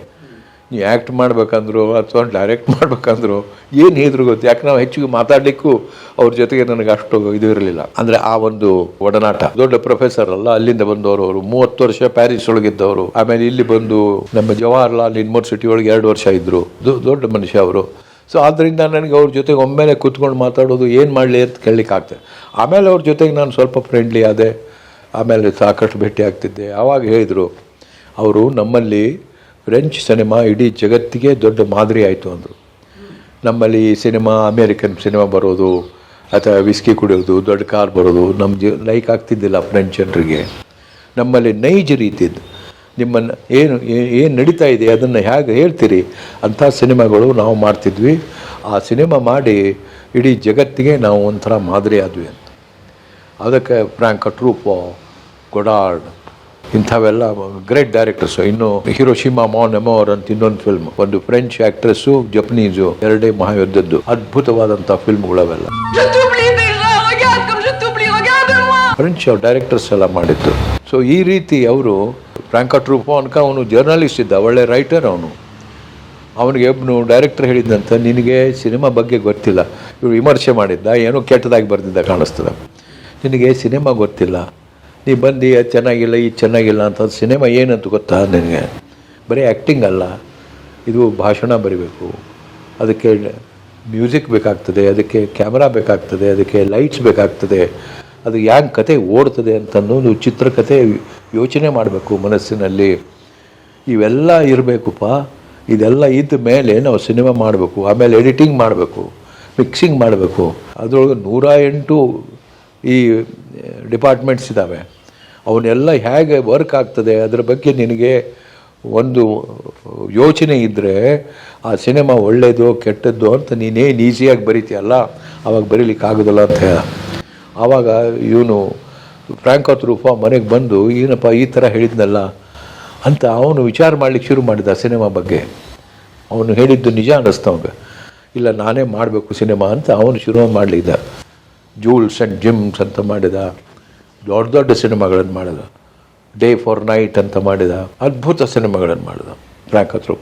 ನೀವು ಆ್ಯಕ್ಟ್ ಮಾಡಬೇಕಂದ್ರು ಅಥವಾ ಡೈರೆಕ್ಟ್ ಮಾಡಬೇಕಂದ್ರು ಏನು ಹೇಳಿದ್ರು ಗೊತ್ತು? ಯಾಕೆ ನಾವು ಹೆಚ್ಚಿಗೆ ಮಾತಾಡಲಿಕ್ಕೂ ಅವ್ರ ಜೊತೆಗೆ ನನಗೆ ಅಷ್ಟು ಇದು ಇರಲಿಲ್ಲ. ಅಂದರೆ ಆ ಒಂದು ಒಡನಾಟ. ದೊಡ್ಡ ಪ್ರೊಫೆಸರ್ ಅಲ್ಲ, ಅಲ್ಲಿಂದ ಬಂದವರು ಅವರು. ಮೂವತ್ತು ವರ್ಷ ಪ್ಯಾರಿಸ್ ಒಳಗಿದ್ದವರು. ಆಮೇಲೆ ಇಲ್ಲಿ ಬಂದು ನಮ್ಮ ಜವಾಹರ್ಲಾಲ್ ಯೂನಿವರ್ಸಿಟಿ ಒಳಗೆ ಎರಡು ವರ್ಷ ಇದ್ದರು ದೊಡ್ಡ ಮನುಷ್ಯ ಅವರು. ಸೊ ಆದ್ದರಿಂದ ನನಗೆ ಅವ್ರ ಜೊತೆಗೆ ಒಮ್ಮೆಲೆ ಕೂತ್ಕೊಂಡು ಮಾತಾಡೋದು ಏನು ಮಾಡಲಿ ಅಂತ ಕೇಳಲಿಕ್ಕೆ ಆಗ್ತದೆ ಆಮೇಲೆ ಅವ್ರ ಜೊತೆಗೆ ನಾನು ಸ್ವಲ್ಪ ಫ್ರೆಂಡ್ಲಿ ಆದೆ. ಆಮೇಲೆ ಸಾಕಷ್ಟು ಭೇಟಿ ಆಗ್ತಿದ್ದೆ. ಆವಾಗ ಹೇಳಿದರು, ಅವರು ನಮ್ಮಲ್ಲಿ ಫ್ರೆಂಚ್ ಸಿನಿಮಾ ಇಡೀ ಜಗತ್ತಿಗೆ ದೊಡ್ಡ ಮಾದರಿ ಆಯಿತು ಅಂದರು. ನಮ್ಮಲ್ಲಿ ಸಿನಿಮಾ ಅಮೇರಿಕನ್ ಸಿನಿಮಾ ಬರೋದು, ಅಥವಾ ವಿಸ್ಕಿ ಕುಡಿಯೋದು, ದೊಡ್ಡ ಕಾರ್ ಬರೋದು ನಮ್ಮ ಲೈಕ್ ಆಗ್ತಿದ್ದಿಲ್ಲ ಫ್ರೆಂಚ್ ಜನರಿಗೆ. ನಮ್ಮಲ್ಲಿ ನೈಜ ರೀತಿದ್ದು ನಿಮ್ಮನ್ನು ಏನು ಏನು ನಡೀತಾ ಇದೆ, ಅದನ್ನು ಹೇಗೆ ಹೇಳ್ತೀರಿ? ಅಂಥ ಸಿನಿಮಾಗಳು ನಾವು ಮಾಡ್ತಿದ್ವಿ. ಆ ಸಿನಿಮಾ ಮಾಡಿ ಇಡೀ ಜಗತ್ತಿಗೆ ನಾವು ಒಂಥರ ಮಾದರಿ ಆದ್ವಿ ಅಂತ. ಅದಕ್ಕೆ ಫ್ರ್ಯಾಂಕ್ ಕಟ್ರೂಪೋ ಗೊಡಾರ್ಡ್ ಇಂಥವೆಲ್ಲ ಗ್ರೇಟ್ ಡೈರೆಕ್ಟರ್ಸ್ ಇನ್ನು ಹಿರೋಶಿಮಾ ಮಾನ್ ಎಮೋರ್ ಅಂತ ಇನ್ನೊಂದು ಫಿಲ್ಮ್ ಒಂದು ಫ್ರೆಂಚ್ ಆಕ್ಟ್ರೆಸ್ಸು ಜಪನೀಸು ಎರಡೇ ಮಹಾಯುದ್ಧದ್ದು. ಅದ್ಭುತವಾದಂಥ ಫಿಲ್ಮ್ಗಳವೆಲ್ಲ ಫ್ರೆಂಚ್ ಡೈರೆಕ್ಟರ್ಸ್ ಎಲ್ಲ ಮಾಡಿದ್ದು. ಸೊ ಈ ರೀತಿ ಅವರು ಫ್ರಾಂಕ ಟ್ರೂಪೋ ಅನ್ಕ ಅವನು ಜರ್ನಲಿಸ್ಟ್ ಇದ್ದ ಒಳ್ಳೆ ರೈಟರ್ ಅವನು. ಅವನಿಗೆ ಒಬ್ಬನು ಡೈರೆಕ್ಟರ್ ಹೇಳಿದ್ದಂತ ನಿನಗೆ ಸಿನಿಮಾ ಬಗ್ಗೆ ಗೊತ್ತಿಲ್ಲ. ಇವರು ವಿಮರ್ಶೆ ಮಾಡಿದ್ದ ಏನೋ ಕೆಟ್ಟದಾಗಿ ಬರೆದಿದ್ದ ಕಾಣಿಸ್ತದೆ. ನಿನಗೆ ಸಿನಿಮಾ ಗೊತ್ತಿಲ್ಲ. ನೀ ಬಂದು ಅದು ಚೆನ್ನಾಗಿಲ್ಲ ಇದು ಚೆನ್ನಾಗಿಲ್ಲ ಅಂತ ಸಿನಿಮಾ ಏನಂತ ಗೊತ್ತಾ ನಿನಗೆ? ಬರೀ ಆ್ಯಕ್ಟಿಂಗ್ ಅಲ್ಲ, ಇದು ಭಾಷಣ ಬರಿಬೇಕು. ಅದಕ್ಕೆ ಮ್ಯೂಸಿಕ್ ಬೇಕಾಗ್ತದೆ, ಅದಕ್ಕೆ ಕ್ಯಾಮ್ರಾ ಬೇಕಾಗ್ತದೆ, ಅದಕ್ಕೆ ಲೈಟ್ಸ್ ಬೇಕಾಗ್ತದೆ, ಅದು ಹ್ಯಾಂಗೆ ಕತೆ ಓಡ್ತದೆ ಅಂತಂದು ಚಿತ್ರಕಥೆ ಯೋಚನೆ ಮಾಡಬೇಕು ಮನಸ್ಸಿನಲ್ಲಿ. ಇವೆಲ್ಲ ಇರಬೇಕಪ್ಪ ಇದೆಲ್ಲ ಇದ್ದ ಮೇಲೆ ನಾವು ಸಿನಿಮಾ ಮಾಡಬೇಕು, ಆಮೇಲೆ ಎಡಿಟಿಂಗ್ ಮಾಡಬೇಕು ಮಿಕ್ಸಿಂಗ್ ಮಾಡಬೇಕು. ಅದರೊಳಗೆ ನೂರ ಎಂಟು ಈ ಡಿಪಾರ್ಟ್ಮೆಂಟ್ಸ್ ಇದ್ದಾವೆ ಅವನ್ನೆಲ್ಲ ಹೇಗೆ ವರ್ಕ್ ಆಗ್ತದೆ, ಅದರ ಬಗ್ಗೆ ನಿನಗೆ ಒಂದು ಯೋಚನೆ ಇದ್ದರೆ ಆ ಸಿನಿಮಾ ಒಳ್ಳೆಯದು ಕೆಟ್ಟದ್ದು ಅಂತ ನೀನೇನು ಈಸಿಯಾಗಿ ಬರಿತೀಯಲ್ಲ, ಅವಾಗ ಬರೀಲಿಕ್ಕೆ ಆಗೋದಲ್ಲ ಅಂತ ಹೇಳ. ಆವಾಗ ಇವನು ಫ್ರ್ಯಾಂಕ್ ರೂಪ ಮನೆಗೆ ಬಂದು, ಏನಪ್ಪ ಈ ಥರ ಹೇಳಿದ್ನಲ್ಲ? ಅಂತ ಅವನು ವಿಚಾರ ಮಾಡ್ಲಿಕ್ಕೆ ಶುರು ಮಾಡಿದ ಸಿನಿಮಾ ಬಗ್ಗೆ. ಅವನು ಹೇಳಿದ್ದು ನಿಜ ಅನ್ನಿಸ್ತವಾಗ ಇಲ್ಲ, ನಾನೇ ಮಾಡಬೇಕು ಸಿನಿಮಾ ಅಂತ ಅವನು ಶುರು ಮಾಡಲಿದ್ದ. ಜೂಲ್ಸ್ ಆ್ಯಂಡ್ ಜಿಮ್ಸ್ ಅಂತ ಮಾಡಿದ. ದೊಡ್ಡ ದೊಡ್ಡ ಸಿನಿಮಾಗಳನ್ನು ಮಾಡಿದ. ಡೇ ಫಾರ್ ನೈಟ್ ಅಂತ ಮಾಡಿದ. ಅದ್ಭುತ ಸಿನಿಮಾಗಳನ್ನು ಮಾಡಿದ. ಫ್ರ್ಯಾಂಕ್ ಹತ್ರ?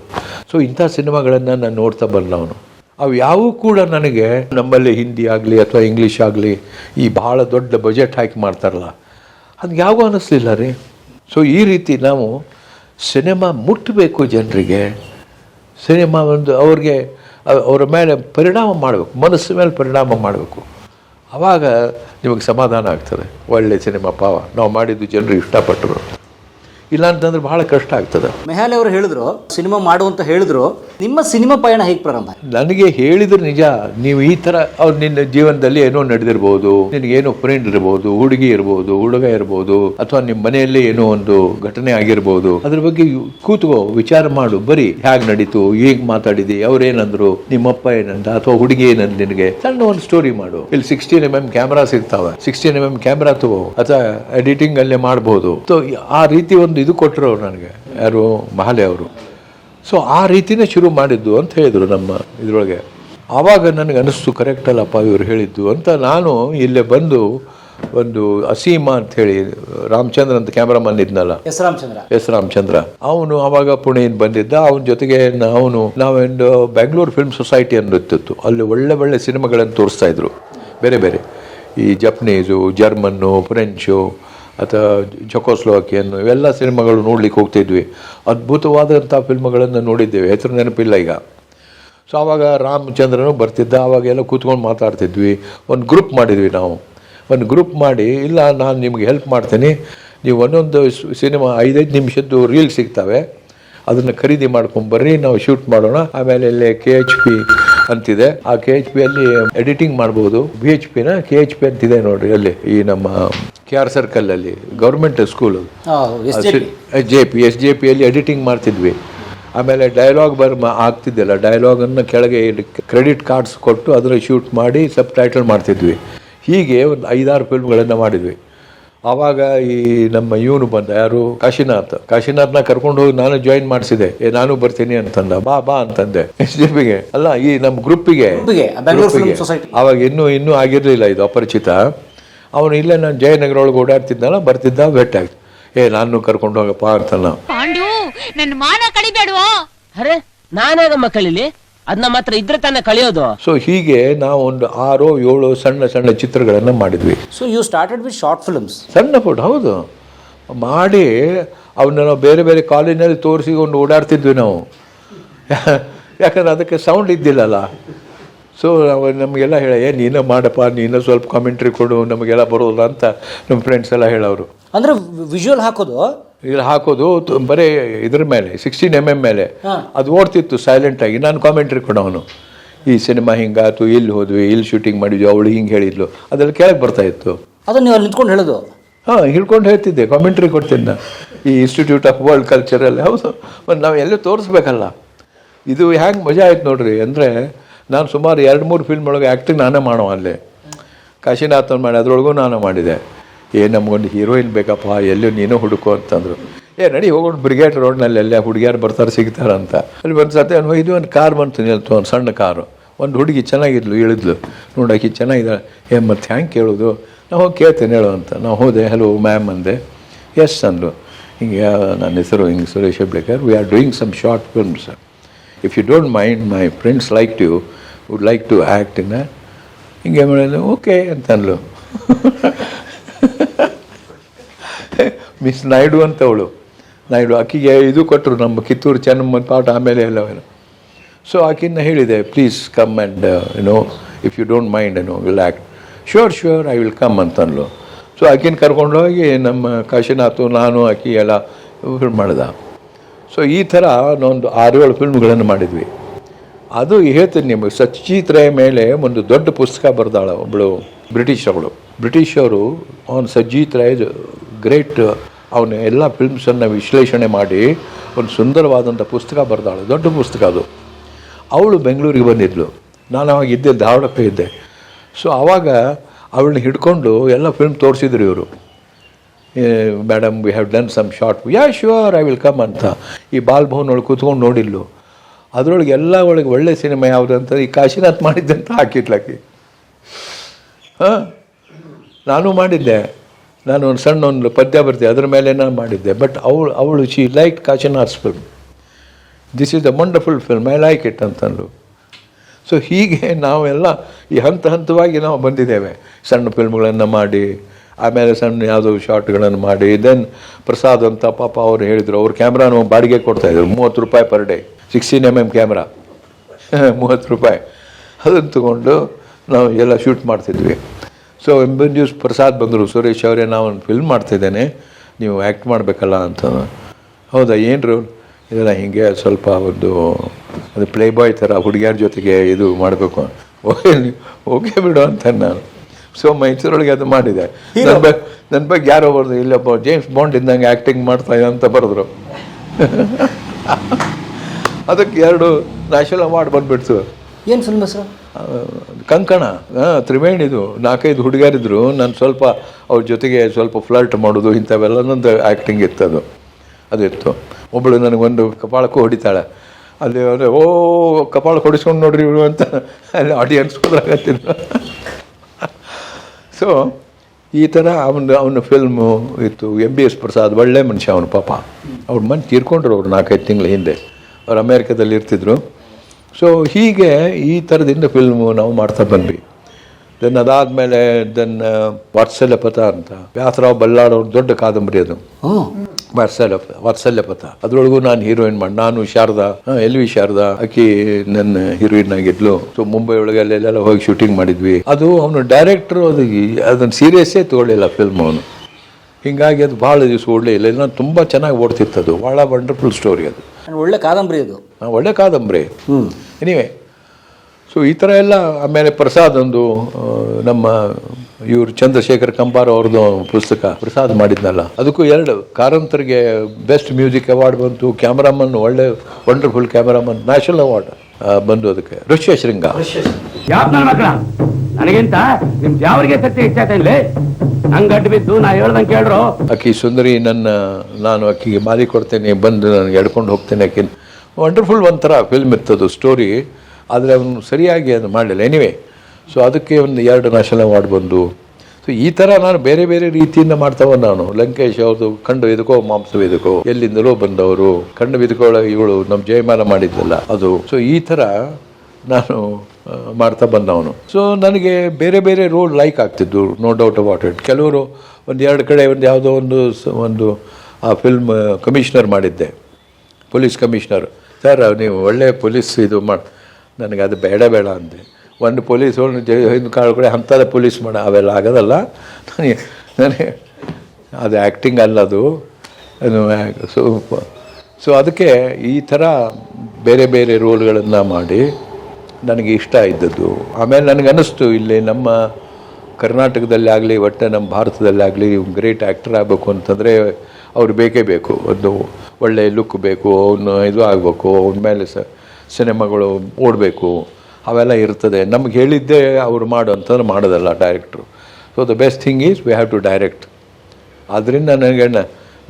ಸೊ ಇಂಥ ಸಿನಿಮಾಗಳನ್ನು ನಾನು ನೋಡ್ತಾ ಬಂದ ಅವನು. ಅವು ಯಾವೂ ಕೂಡ ನನಗೆ ನಮ್ಮಲ್ಲಿ ಹಿಂದಿ ಆಗಲಿ ಅಥವಾ ಇಂಗ್ಲೀಷ್ ಆಗಲಿ ಈ ಭಾಳ ದೊಡ್ಡ ಬಜೆಟ್ ಹಾಕಿ ಮಾಡ್ತಾರಲ್ಲ. ಅದು ಯಾವಾಗೂ ಅನ್ನಿಸ್ಲಿಲ್ಲ ರೀ. ಸೊ ಈ ರೀತಿ ನಾವು ಸಿನಿಮಾ ಮುಟ್ಟಬೇಕು ಜನರಿಗೆ. ಸಿನಿಮಾ ಒಂದು ಅವ್ರಿಗೆ ಅವರ ಮೇಲೆ ಪರಿಣಾಮ ಮಾಡಬೇಕು. ಮನಸ್ಸು ಮೇಲೆ ಪರಿಣಾಮ ಮಾಡಬೇಕು. ಆವಾಗ ನಿಮಗೆ ಸಮಾಧಾನ ಆಗ್ತದೆ. ಒಳ್ಳೆ ಸಿನಿಮಾ ಪಾವ. ನಾವು ಮಾಡಿದ್ದು ಜನರು ಇಷ್ಟಪಟ್ಟರು. ಇಲ್ಲ ಅಂತಂದ್ರೆ ಭಾಳ ಕಷ್ಟ ಆಗ್ತದೆ. ಮೆಹಾಲೆ ಅವರು ಹೇಳಿದ್ರು, ಸಿನಿಮಾ ಮಾಡುವಂತ ಹೇಳಿದ್ರು. ನಿಮ್ಮ ಸಿನಿಮಾ ಪಯಣ ಹೇಗೆ ಪ್ರಾರಂಭ? ನನಗೆ ಹೇಳಿದ್ರೆ ನಿಜ, ನೀವು ಈ ಥರ ಅವ್ರು ನಿನ್ನ ಜೀವನದಲ್ಲಿ ಏನೋ ನಡೆದಿರ್ಬೋದು ಏನೋ ಫ್ರೆಂಡ್ ಇರ್ಬೋದು, ಹುಡುಗಿ ಇರ್ಬೋದು, ಹುಡುಗ ಇರ್ಬೋದು, ಅಥವಾ ನಿಮ್ಮ ಮನೆಯಲ್ಲಿ ಏನೋ ಒಂದು ಘಟನೆ ಆಗಿರ್ಬೋದು, ಅದ್ರ ಬಗ್ಗೆ ಕೂತ್ಕೋ, ವಿಚಾರ ಮಾಡು, ಬರೀ ಹೇಗೆ ನಡೀತು, ಹೇಗೆ ಮಾತಾಡಿದಿ ಅವ್ರೇನಂದ್ರು ನಿಮ್ಮಪ್ಪ ಏನಂದ ಅಥವಾ ಹುಡುಗಿ ಏನಂದ ನಿನಗೆ, ಸಣ್ಣ ಒಂದು ಸ್ಟೋರಿ ಮಾಡು. ಇಲ್ಲಿ ಸಿಕ್ಸ್ಟೀನ್ ಎಂ ಎಂ ಕ್ಯಾಮ್ರಾ ಸಿಗ್ತಾವ. ಸಿಕ್ಸ್ಟೀನ್ ಎಂ ಎಂ ಕ್ಯಾಮ್ರಾ ತಗೋ, ಅಥವಾ ಎಡಿಟಿಂಗ್ ಅಲ್ಲೇ ಮಾಡಬಹುದು ಆ ರೀತಿ ಒಂದು ಇದು ಕೊಟ್ಟರು ನನಗೆ, ಯಾರು, ಮಹಾಲೆ ಅವರು. ಸೊ ಆ ರೀತಿನೇ ಶುರು ಮಾಡಿದ್ದು ಅಂತ ಹೇಳಿದರು ನಮ್ಮ ಇದರೊಳಗೆ. ಆವಾಗ ನನಗೆ ಅನಿಸ್ತು ಕರೆಕ್ಟ್ ಅಲ್ಲಪ್ಪ ಇವರು ಹೇಳಿದ್ದು. ಅಂತ ನಾನು ಇಲ್ಲೇ ಬಂದು ಒಂದು ಅಸೀಮ ಅಂತ ಹೇಳಿ ರಾಮಚಂದ್ರ ಅಂತ ಕ್ಯಾಮ್ರಾಮನ್ ಇದ್ನಲ್ಲ. ಎಸ್ ರಾಮಚಂದ್ರ. ಎಸ್ ರಾಮಚಂದ್ರ. ಅವನು ಅವಾಗ ಪುಣೆಯಿಂದ ಬಂದಿದ್ದ ಅವನ ಜೊತೆಗೆ ಅವನು ನಾವೊಂದು ಬ್ಯಾಂಗ್ಳೂರ್ ಫಿಲ್ಮ್ ಸೊಸೈಟಿ ಅನ್ನುತ್ತಿತ್ತು. ಅಲ್ಲಿ ಒಳ್ಳೆ ಒಳ್ಳೆ ಸಿನಿಮಾಗಳನ್ನು ತೋರಿಸ್ತಾ ಇದ್ರು. ಬೇರೆ ಬೇರೆ. ಈ ಜಪನೀಸು ಜರ್ಮನ್ನು ಫ್ರೆಂಚು ಅಥವಾ ಜೊಕೋಸ್ಲೋಕಿಯನ್ನು ಇವೆಲ್ಲ ಸಿನಿಮಾಗಳು ನೋಡ್ಲಿಕ್ಕೆ ಹೋಗ್ತಿದ್ವಿ. ಅದ್ಭುತವಾದಂಥ ಫಿಲ್ಮ್ಗಳನ್ನು ನೋಡಿದ್ದೇವೆ. ಹೆಸರು ನೆನಪಿಲ್ಲ ಈಗ. ಸೊ ಆವಾಗ ರಾಮಚಂದ್ರನು ಬರ್ತಿದ್ದ, ಆವಾಗೆಲ್ಲ ಕೂತ್ಕೊಂಡು ಮಾತಾಡ್ತಿದ್ವಿ. ಒಂದು ಗ್ರೂಪ್ ಮಾಡಿದ್ವಿ ನಾವು. ಒಂದು ಗ್ರೂಪ್ ಮಾಡಿ, ಇಲ್ಲ, ನಾನು ನಿಮಗೆ ಹೆಲ್ಪ್ ಮಾಡ್ತೀನಿ. ನೀವು ಒಂದೊಂದು ಸಿನಿಮಾ ಐದೈದು ನಿಮಿಷದ್ದು ರೀಲ್ ಸಿಗ್ತವೆ. ಅದನ್ನು ಖರೀದಿ ಮಾಡ್ಕೊಂಬರ್ರಿ, ನಾವು ಶೂಟ್ ಮಾಡೋಣ. ಆಮೇಲೆ ಇಲ್ಲೇ ಕೆ ಎಚ್ ಪಿ ಅಂತಿದೆ. ಆ ಕೆ ಎಚ್ ಪಿಯಲ್ಲಿ ಎಡಿಟಿಂಗ್ ಮಾಡಬಹುದು ಬಿ ಎಚ್ ಪಿನ ಕೆ ಎಚ್ ಪಿ ಅಂತಿದೆ ನೋಡ್ರಿ ಅಲ್ಲಿ ಈ ನಮ್ಮ K R ಸರ್ಕಲಲ್ಲಿ government school S J P J P ಅಲ್ಲಿ ಎಡಿಟಿಂಗ್ ಮಾಡ್ತಿದ್ವಿ. ಆಮೇಲೆ ಡೈಲಾಗ್ ಬರ್ ಆಗ್ತಿದ್ದಿಲ್ಲ. ಡೈಲಾಗನ್ನು ಕೆಳಗೆ ಕ್ರೆಡಿಟ್ ಕಾರ್ಡ್ಸ್ ಕೊಟ್ಟು ಅದನ್ನು ಶೂಟ್ ಮಾಡಿ ಸಬ್ ಟೈಟಲ್ ಮಾಡ್ತಿದ್ವಿ. ಹೀಗೆ ಒಂದು ಐದಾರು ಫಿಲ್ಮ್ಗಳನ್ನು ಮಾಡಿದ್ವಿ. ಆವಾಗ ಈ ನಮ್ಮ ಇವನು ಬಂದ ಯಾರು? ಕಾಶಿನಾಥ್. ಕಾಶಿನಾಥ್ನ ಕರ್ಕೊಂಡು ಹೋಗಿ ನಾನು ಜಾಯಿನ್ ಮಾಡಿಸಿದೆ. ಏ ನಾನು ಬರ್ತೀನಿ ಅಂತಂದ. ಬಾ ಬಾ ಅಂತಂದೆ. ಎಸ್ ಜೆ ಪಿಗೆ. ಅಲ್ಲ ಈ ನಮ್ಮ ಗ್ರೂಪಿಗೆ ಗ್ರೂಪಿಗೆ, ಬೆಂಗಳೂರು ಫಿಲ್ಮ್ ಸೊಸೈಟಿ. ಅವಾಗ ಇನ್ನೂ ಇನ್ನೂ ಆಗಿರಲಿಲ್ಲ ಇದು ಅಪರಿಚಿತ. ಅವನು ಇಲ್ಲೇ ನಾನು ಜಯನಗರ ಒಳಗೆ ಓಡಾಡ್ತಿದ್ದಲ್ಲ ಬರ್ತಿದ್ದ ಭೇಟಿ ಆಗ್ತಿ ಏ ನಾನು ಕರ್ಕೊಂಡು ಹೋಗಪ್ಪ ಅಂತ ನಾವು ಪಾಂಡು ನನ್ನ ಮಾನ ಕಡಿಬೇಡುವ ಅರೆ ನಾನಾಗ ಕಲೀಲಿ ಅದ್ ಮಾತ್ರ ಇದ್ರೆ ತಾನೇ ಕಳಿಯೋದು. ಸೊ ಹೀಗೆ ನಾವು ಒಂದು ಆರು ಏಳು ಸಣ್ಣ ಸಣ್ಣ ಚಿತ್ರಗಳನ್ನು ಮಾಡಿದ್ವಿ. So you started with short films ಸಣ್ಣ ಫುಡ್ ಹೌದು. ಮಾಡಿ ಅವನ್ನ ನಾವು ಬೇರೆ ಬೇರೆ ಕಾಲೇಜಿನಲ್ಲಿ ತೋರಿಸಿಕೊಂಡು ಓಡಾಡ್ತಿದ್ವಿ ನಾವು. ಯಾಕಂದ್ರೆ ಅದಕ್ಕೆ ಸೌಂಡ್ ಇದ್ದಿಲ್ಲಲ್ಲ. ಸೊ ನಾವು ನಮಗೆಲ್ಲ ಹೇಳ ಏ ನೀನು ಮಾಡಪ್ಪ ನೀನು ಸ್ವಲ್ಪ ಕಾಮೆಂಟ್ರಿ ಕೊಡು ನಮಗೆಲ್ಲ ಬರೋಲ್ಲ ಅಂತ ನಮ್ಮ ಫ್ರೆಂಡ್ಸ್ ಎಲ್ಲ ಹೇಳೋರು. ಅಂದ್ರೆ ವಿಜುವಲ್ ಹಾಕೋದು ಇಲ್ಲಿ ಹಾಕೋದು ಬರೀ ಇದ್ರ ಮೇಲೆ ಸಿಕ್ಸ್ಟೀನ್ ಎಂ ಎಂ ಮೇಲೆ. ಅದು ಓಡ್ತಿತ್ತು ಸೈಲೆಂಟಾಗಿ ನಾನು ಕಾಮೆಂಟ್ರಿ ಕೊಡೋನು ಈ ಸಿನಿಮಾ ಹಿಂಗಾಯ್ತು ಇಲ್ಲಿ ಹೋದ್ವಿ ಇಲ್ಲಿ ಶೂಟಿಂಗ್ ಮಾಡಿದ್ವಿ ಅವಳು ಹಿಂಗೆ ಹೇಳಿದ್ಲು. ಅದ್ರಲ್ಲಿ ಕೆಳಗೆ ಬರ್ತಾ ಇತ್ತು. ಅದನ್ನ ನೀವು ನಿಂತ್ಕೊಂಡು ಹೇಳೋದು? ಹಾಂ ಹಿಡ್ಕೊಂಡು ಹೇಳ್ತಿದ್ದೆ ಕಾಮೆಂಟ್ರಿ ಕೊಡ್ತೀನಿ ನಾನು. ಈ ಇನ್ಸ್ಟಿಟ್ಯೂಟ್ ಆಫ್ ವರ್ಲ್ಡ್ ಕಲ್ಚರಲ್ಲಿ ಹೌದು. ಒಂದು ನಾವು ಎಲ್ಲೂ ತೋರಿಸ್ಬೇಕಲ್ಲ. ಇದು ಹ್ಯಾಂಗೆ ಮಜಾ ಆಯ್ತು ನೋಡ್ರಿ ಅಂದರೆ ನಾನು ಸುಮಾರು ಎರಡು ಮೂರು ಫಿಲ್ಮ್ ಒಳಗೆ ಆ್ಯಕ್ಟಿಂಗ್ ನಾನೇ ಮಾಡೋ ಅಲ್ಲಿ ಕಾಶಿನಾಥನ್ ಮಾಡಿ ಅದರೊಳಗೂ ನಾನು ಮಾಡಿದೆ. ಏ, ನಮಗೊಂದು ಹೀರೋಯಿನ್ ಬೇಕಪ್ಪ, ಎಲ್ಲೂ ನೀನು ಹುಡುಕು ಅಂತಂದರು. ಏ, ನಡಿ ಹೋಗೋಣ ಬ್ರಿಗೇಡ್ ರೋಡ್ನಲ್ಲಿ ಎಲ್ಲ ಹುಡುಗಿಯಾರು ಬರ್ತಾರೆ, ಸಿಗ್ತಾರೆ ಅಂತ. ಅಲ್ಲಿ ಒಂದು ಸತಿ ಒಯ್ದು ಒಂದು ಕಾರ್ ಬಂತು, ನಿಲ್ತು, ಒಂದು ಸಣ್ಣ ಕಾರು. ಒಂದು ಹುಡುಗಿ ಚೆನ್ನಾಗಿದ್ಲು, ಇಳಿದ್ಲು. ನೋಡಾಕಿ ಚೆನ್ನಾಗಿದ್ದಾಳೆ. ಏ ಮತ್ತೆ ಹ್ಯಾಂಗೆ ಕೇಳೋದು? ನಾವು ಹೋಗಿ ಕೇಳ್ತೇನೆ, ಹೇಳು ಅಂತ. ನಾವು ಹೋದೆ ಹಲೋ ಮ್ಯಾಮ್ ಅಂದೆ. ಎಸ್ ಅಂದರು ಹಿಂಗೆ ನನ್ನ ಹೆಸರು ಹಿಂಗೆ Suresh Heblekar. We are doing some short films if you don't mind my friends like to would like to act in ಹಿಂಗೆ ಮಾಡಿದ್ರು ಓಕೆ ಅಂತ ಅಂತಂದ್ಲು. ಮಿಸ್ ನಾಯ್ಡು ಅಂತ ಅವಳು. ನಾಯ್ಡು ಆಕೆಗೆ ಇದು ಕೊಟ್ಟರು ನಮ್ಮ ಕಿತ್ತೂರು ಚೆನ್ನಮ್ಮ ಪಾಠ ಆಮೇಲೆ ಎಲ್ಲವೇನು ಸೊ ಆಕಿನ್ನ ಹೇಳಿದೆ please come and know if you don't mind no will act sure sure I will come ಅಂತನ್ಲು so ಆಕಿನ ಕರ್ಕೊಂಡೋಗಿ ನಮ್ಮ ಕಾಶಿನಾಥು, ನಾನು, ಆಕಿ ಎಲ್ಲ ಫಿಲ್ಮ್ ಮಾಡ್ದ. ಸೊ ಈ ಥರ ನಾವೊಂದು ಆರೇಳು ಫಿಲ್ಮ್ಗಳನ್ನು ಮಾಡಿದ್ವಿ. ಅದು ಹೇಳ್ತೀನಿ ನಿಮಗೆ ಸಚ್ಚಿತ್ ರೇ ಮೇಲೆ ಒಂದು ದೊಡ್ಡ ಪುಸ್ತಕ ಬರೆದಾಳ ಒಬ್ಬಳು ಬ್ರಿಟಿಷ್ ಅವಳು. ಬ್ರಿಟಿಷ್ ಅವರು ಅವನು ಸಜ್ಜಿತ್ ಗ್ರೇಟ್ ಅವನ ಎಲ್ಲ ಫಿಲ್ಮ್ಸನ್ನು ವಿಶ್ಲೇಷಣೆ ಮಾಡಿ ಒಂದು ಸುಂದರವಾದಂಥ ಪುಸ್ತಕ ಬರೆದಾಳು, ದೊಡ್ಡ ಪುಸ್ತಕ ಅದು. ಅವಳು ಬೆಂಗಳೂರಿಗೆ ಬಂದಿದ್ಲು. ನಾನು ಅವಾಗ ಇದ್ದೆ, ಧಾರವಾಡಕ್ಕೆ ಇದ್ದೆ. ಸೊ ಆವಾಗ ಅವಳನ್ನ ಹಿಡ್ಕೊಂಡು ಎಲ್ಲ ಫಿಲ್ಮ್ ತೋರಿಸಿದ್ರು ಇವರು. Madam we have done some short yeah sure I will come ಅಂತ. ಈ ಬಾಲ್ ಭವನ್ ಒಳಗೆ ಕೂತ್ಕೊಂಡು ನೋಡಿಲ್ಲು ಅದರೊಳಗೆ ಎಲ್ಲ ಒಳಗೆ ಒಳ್ಳೆ ಸಿನಿಮಾ ಯಾವುದು ಅಂತ ಈ ಕಾಶಿನಾಥ್ ಮಾಡಿದ್ದಂತ ಹಾಕಿಟ್ಲಾಕಿ ಹಾಂ? ನಾನು ಮಾಡಿದ್ದೆ. ನಾನು ಒಂದು ಸಣ್ಣ ಒಂದು ಪದ್ಯ ಬರ್ತೆ ಅದ್ರ ಮೇಲೆ ನಾನು ಮಾಡಿದ್ದೆ. ಬಟ್ ಅವಳು ಅವಳು she like Kashinath's film this is a wonderful film I like it ಅಂತಂದು ಸೊ ಹೀಗೆ ನಾವೆಲ್ಲ ಈ ಹಂತ ಹಂತವಾಗಿ ನಾವು ಬಂದಿದ್ದೇವೆ. ಸಣ್ಣ ಫಿಲ್ಮ್ಗಳನ್ನು ಮಾಡಿ, ಆಮೇಲೆ ಸಣ್ಣ ಯಾವುದೋ ಶಾರ್ಟ್ಗಳನ್ನು ಮಾಡಿ ದೆನ್ ಪ್ರಸಾದ್ ಅಂತ ಪಾಪ ಅವರು ಹೇಳಿದರು, ಅವ್ರ ಕ್ಯಾಮ್ರಾನು ಬಾಡಿಗೆ ಕೊಡ್ತಾಯಿದ್ರು ಮೂವತ್ತು ರೂಪಾಯಿ per day sixteen M M camera ಮೂವತ್ತು ರೂಪಾಯಿ. ಅದನ್ನು ತಗೊಂಡು ನಾವು ಎಲ್ಲ ಶೂಟ್ ಮಾಡ್ತಿದ್ವಿ. ಸೊ ಎಂಬಿನ್ಯೂಸ್ ಪ್ರಸಾದ್ ಬಂದರು ಸುರೇಶ್ ಅವರೇ ನಾವು ಒಂದು ಫಿಲ್ಮ್ ಮಾಡ್ತಿದ್ದೇನೆ ನೀವು ಆ್ಯಕ್ಟ್ ಮಾಡಬೇಕಲ್ಲ ಅಂತ. ಹೌದಾ ಏನು ರೋಲ್ ಇದೆಲ್ಲ ಹೀಗೆ ಸ್ವಲ್ಪ ಒಂದು ಅದು ಪ್ಲೇ ಬಾಯ್ ಥರ ಹುಡುಗಿಯರ ಜೊತೆಗೆ ಇದು ಮಾಡಬೇಕು. ಓಕೆ ಓಕೆ ಬಿಡು ಅಂತ ನಾನು. ಸೊ ಮೈಸೂರೊಳಗೆ ಅದು ಮಾಡಿದೆ. ನನ್ನ ಬಗ್ಗೆ ನನ್ನ ಬಗ್ಗೆ ಯಾರೋ ಬರೆದು ಇಲ್ಲೊಬ್ಬ ಜೇಮ್ಸ್ ಬಾಂಡ್ ಇದ್ದಂಗೆ ಆ್ಯಕ್ಟಿಂಗ್ ಮಾಡ್ತಾ ಇದೆ ಅಂತ ಬರೆದ್ರು. ಅದಕ್ಕೆ ಎರಡು ನ್ಯಾಷನಲ್ ಅವಾರ್ಡ್ ಬಂದುಬಿಡ್ತು. ಏನು ಫಿಲ್ಮ್ ಸರ್ ಕಂಕಣ. ತ್ರಿವೇಣಿದು. ನಾಲ್ಕೈದು ಹುಡುಗಿಯರಿದ್ರು. ನಾನು ಸ್ವಲ್ಪ ಅವ್ರ ಜೊತೆಗೆ ಸ್ವಲ್ಪ ಫ್ಲರ್ಟ್ ಮಾಡೋದು, ಇಂಥವೆಲ್ಲ ನಂದು ಆ್ಯಕ್ಟಿಂಗ್ ಇತ್ತು ಅದು ಇತ್ತು. ಒಬ್ಬಳು ನನಗೊಂದು ಕಪಾಳಕ್ಕೂ ಹೊಡಿತಾಳೆ. ಅಲ್ಲಿ ಅಂದರೆ ಓ ಕಪಾಳ ಕೊಡಿಸ್ಕೊಂಡು ನೋಡ್ರಿ ಇವರು ಅಂತ ಅಲ್ಲಿ ಆಡಿಯನ್ಸ್ ಹೋದ್ರಾಗತ್ತಿದ್ರು. ಸೊ ಈ ಥರ ಅವನು ಅವನ ಫಿಲ್ಮು ಇತ್ತು. ಎಂ ಬಿ ಎಸ್ ಪ್ರಸಾದ್, ಒಳ್ಳೆ ಮನುಷ್ಯ ಅವನು ಪಾಪ. ಅವ್ರ ಮನೆ ತೀರ್ಕೊಂಡ್ರು ಅವ್ರು ನಾಲ್ಕೈದು ತಿಂಗಳ ಹಿಂದೆ. ಅವ್ರು ಅಮೇರಿಕಾದಲ್ಲಿ ಇರ್ತಿದ್ರು. ಸೊ ಹೀಗೆ ಈ ಥರದಿಂದ ಫಿಲ್ಮು ನಾವು ಮಾಡ್ತಾ ಬಂದ್ವಿ. ದೆನ್ ಅದಾದಮೇಲೆ ದೆನ್ ವಾತ್ಸಲ್ಯ ಪಥ ಅಂತ. ವ್ಯಾಸರಾವ್ ಬಲ್ಲಾಡ್ ಅವ್ರ ದೊಡ್ಡ ಕಾದಂಬರಿ ಅದು. ವಾತ್ಸಲ್ಯ ವಾತ್ಸಲ್ಯ ಪಥ. ಅದರೊಳಗೂ ನಾನು ಹೀರೋಯಿನ್ ಮಾಡಿ ನಾನು Sharada L V L V Sharada ಆಕಿ ನನ್ನ ಹೀರೋಯಿನ್ ಆಗಿದ್ಲು. ಸೊ ಮುಂಬೈ ಒಳಗೆ ಅಲ್ಲೆಲ್ಲ ಹೋಗಿ ಶೂಟಿಂಗ್ ಮಾಡಿದ್ವಿ. ಅದು ಅವನು ಡೈರೆಕ್ಟ್ರು ಅದು ಅದನ್ನು ಸೀರಿಯಸ್ಸೇ ತಗೊಳ್ಳಿಲ್ಲ ಫಿಲ್ಮ್ ಅವನು. ಹಿಂಗಾಗಿ ಅದು ಭಾಳ ದಿವಸ ಓಡಲೇ ಇಲ್ಲ. ಇಲ್ಲ ತುಂಬ ಚೆನ್ನಾಗಿ ಓಡ್ತಿತ್ತು ಅದು. ಭಾಳ ವಂಡರ್ಫುಲ್ ಸ್ಟೋರಿ ಅದು. ಒಳ್ಳೆ ಕಾದಂಬರಿ ಅದು. ಒಳ್ಳೆ ಕಾದಂಬರಿ. ಹ್ಞೂ ಎನಿವೆ ಸೊ ಈ ಥರ ಎಲ್ಲ ಆಮೇಲೆ ಪ್ರಸಾದ್ ಒಂದು ನಮ್ಮ ಇವರು ಚಂದ್ರಶೇಖರ್ ಕಂಬಾರ ಅವ್ರದ್ದು ಪುಸ್ತಕ ಪ್ರಸಾದ್ ಮಾಡಿದ್ನಲ್ಲ. ಅದಕ್ಕೂ ಎರಡು ಕಾರಂತರಿಗೆ ಬೆಸ್ಟ್ ಮ್ಯೂಸಿಕ್ ಅವಾರ್ಡ್ ಬಂತು ಕ್ಯಾಮ್ರಾಮನ್ ಒಳ್ಳೆ ವಂಡರ್ಫುಲ್ ಕ್ಯಾಮ್ರಾಮನ್ ನ್ಯಾಷನಲ್ ಅವಾರ್ಡ್ ಬಂದು ಅದಕ್ಕೆ. ಋಷ್ಯ ಶೃಂಗ. ಯಾಪ್ ನನ್ನ ಮಕ್ಕಳ ನನಗಿಂತ? ನಿಮ್ ಯಾವರಿಗೆ ಸತ್ಯ ಇಲ್ಲಿ ನಂಗ್ ಗಡ್ಡು ಬಿದ್ದು ನಾ ಹೇಳ್ದಂಗೆ ಕೇಳ್ರು. ಅಕ್ಕಿ ಸುಂದರಿ ನನ್ನ ನಾನು ಅಕ್ಕಿಗೆ ಮಾಲಿ ಕೊಡ್ತೇನೆ ಬಂದು ನನಗೆ ಎಡ್ಕೊಂಡು ಹೋಗ್ತೇನೆ ಅಕ್ಕಿ ವಂಡರ್ಫುಲ್ ಒಂಥರ ಫಿಲ್ಮ್ ಇರ್ತದ್ದು ಸ್ಟೋರಿ ಆದರೆ ಅವನು ಸರಿಯಾಗಿ ಅದು ಮಾಡಲಿಲ್ಲ. ಎನಿವೆ ಸೊ ಅದಕ್ಕೆ ಒಂದು ಎರಡು ನ್ಯಾಷನಲ್ ಅವಾರ್ಡ್ ಬಂದು. ಸೊ ಈ ಥರ ನಾನು ಬೇರೆ ಬೇರೆ ರೀತಿಯಿಂದ ಮಾಡ್ತಾವ ನಾನು. ಲಂಕೇಶ್ ಅವ್ರದ್ದು ಕಂಡು ಇದಕ್ಕೋ ಮಾಂಸ ಇದಕ್ಕೋ ಎಲ್ಲಿಂದಲೋ ಬಂದವರು ಕಂಡು ಬಿದ್ಕೊಳ್ಳೋ ಇವಳು ನಮ್ಮ ಜಯಮಾಲ ಮಾಡಿದ್ದಲ್ಲ ಅದು ಸೊ ಈ ಥರ ನಾನು ಮಾಡ್ತಾ ಬಂದವನು. ಸೊ ನನಗೆ ಬೇರೆ ಬೇರೆ ರೋಲ್ ಲೈಕ್ ಆಗ್ತಿದ್ದು ನೋ ಡೌಟ್ ಅಬೌಟ್ ಇಟ್ ಕೆಲವರು ಒಂದು ಎರಡು ಕಡೆ ಒಂದು ಯಾವುದೋ ಒಂದು ಒಂದು, ಆ ಫಿಲ್ಮ್ ಕಮಿಷನರ್ ಮಾಡಿದ್ದೆ. ಪೊಲೀಸ್ ಕಮಿಷನರ್ ಸರ್, ನೀವು ಒಳ್ಳೆಯ ಪೊಲೀಸ್ ಇದು ಮಾಡಿ, ನನಗೆ ಅದು ಬೇಡ ಬೇಡ ಅಂದೆ. ಒಂದು ಪೊಲೀಸ್ ಹಿಂದೆ ಕಾಳು ಕಡೆ ಅಂಥದ್ದು ಪೊಲೀಸ್ ಮಾಡ, ಅವೆಲ್ಲ ಆಗೋದಲ್ಲ. ನನಗೆ ನನಗೆ ಅದು ಆ್ಯಕ್ಟಿಂಗ್ ಅಲ್ಲ ಅದು, ಸೊ ಸೊ, ಅದಕ್ಕೆ ಈ ಥರ ಬೇರೆ ಬೇರೆ ರೋಲ್ಗಳನ್ನು ಮಾಡಿ ನನಗೆ ಇಷ್ಟ ಇದ್ದದ್ದು. ಆಮೇಲೆ ನನಗೆ ಅನ್ನಿಸ್ತು, ಇಲ್ಲಿ ನಮ್ಮ ಕರ್ನಾಟಕದಲ್ಲಿ ಆಗಲಿ ಒಟ್ಟೆ ನಮ್ಮ ಭಾರತದಲ್ಲಿ ಆಗಲಿ ಗ್ರೇಟ್ ಆ್ಯಕ್ಟರ್ ಆಗಬೇಕು ಅಂತಂದರೆ ಅವ್ರು ಬೇಕೇ ಬೇಕು. ಒಂದು ಒಳ್ಳೆಯ ಲುಕ್ ಬೇಕು, ಅವನು ಇದು ಆಗಬೇಕು, ಅವನ ಮೇಲೆ ಸ, ಸಿನಿಮಾಗಳು ಓಡಬೇಕು, ಅವೆಲ್ಲ ಇರ್ತದೆ. ನಮ್ಗೆ ಹೇಳಿದ್ದೇ ಅವ್ರು ಮಾಡು ಅಂತಂದ್ರೆ ಮಾಡೋದಲ್ಲ ಡೈರೆಕ್ಟ್ರು so the best thing is we have to direct ಆದ್ದರಿಂದ ನನಗೆ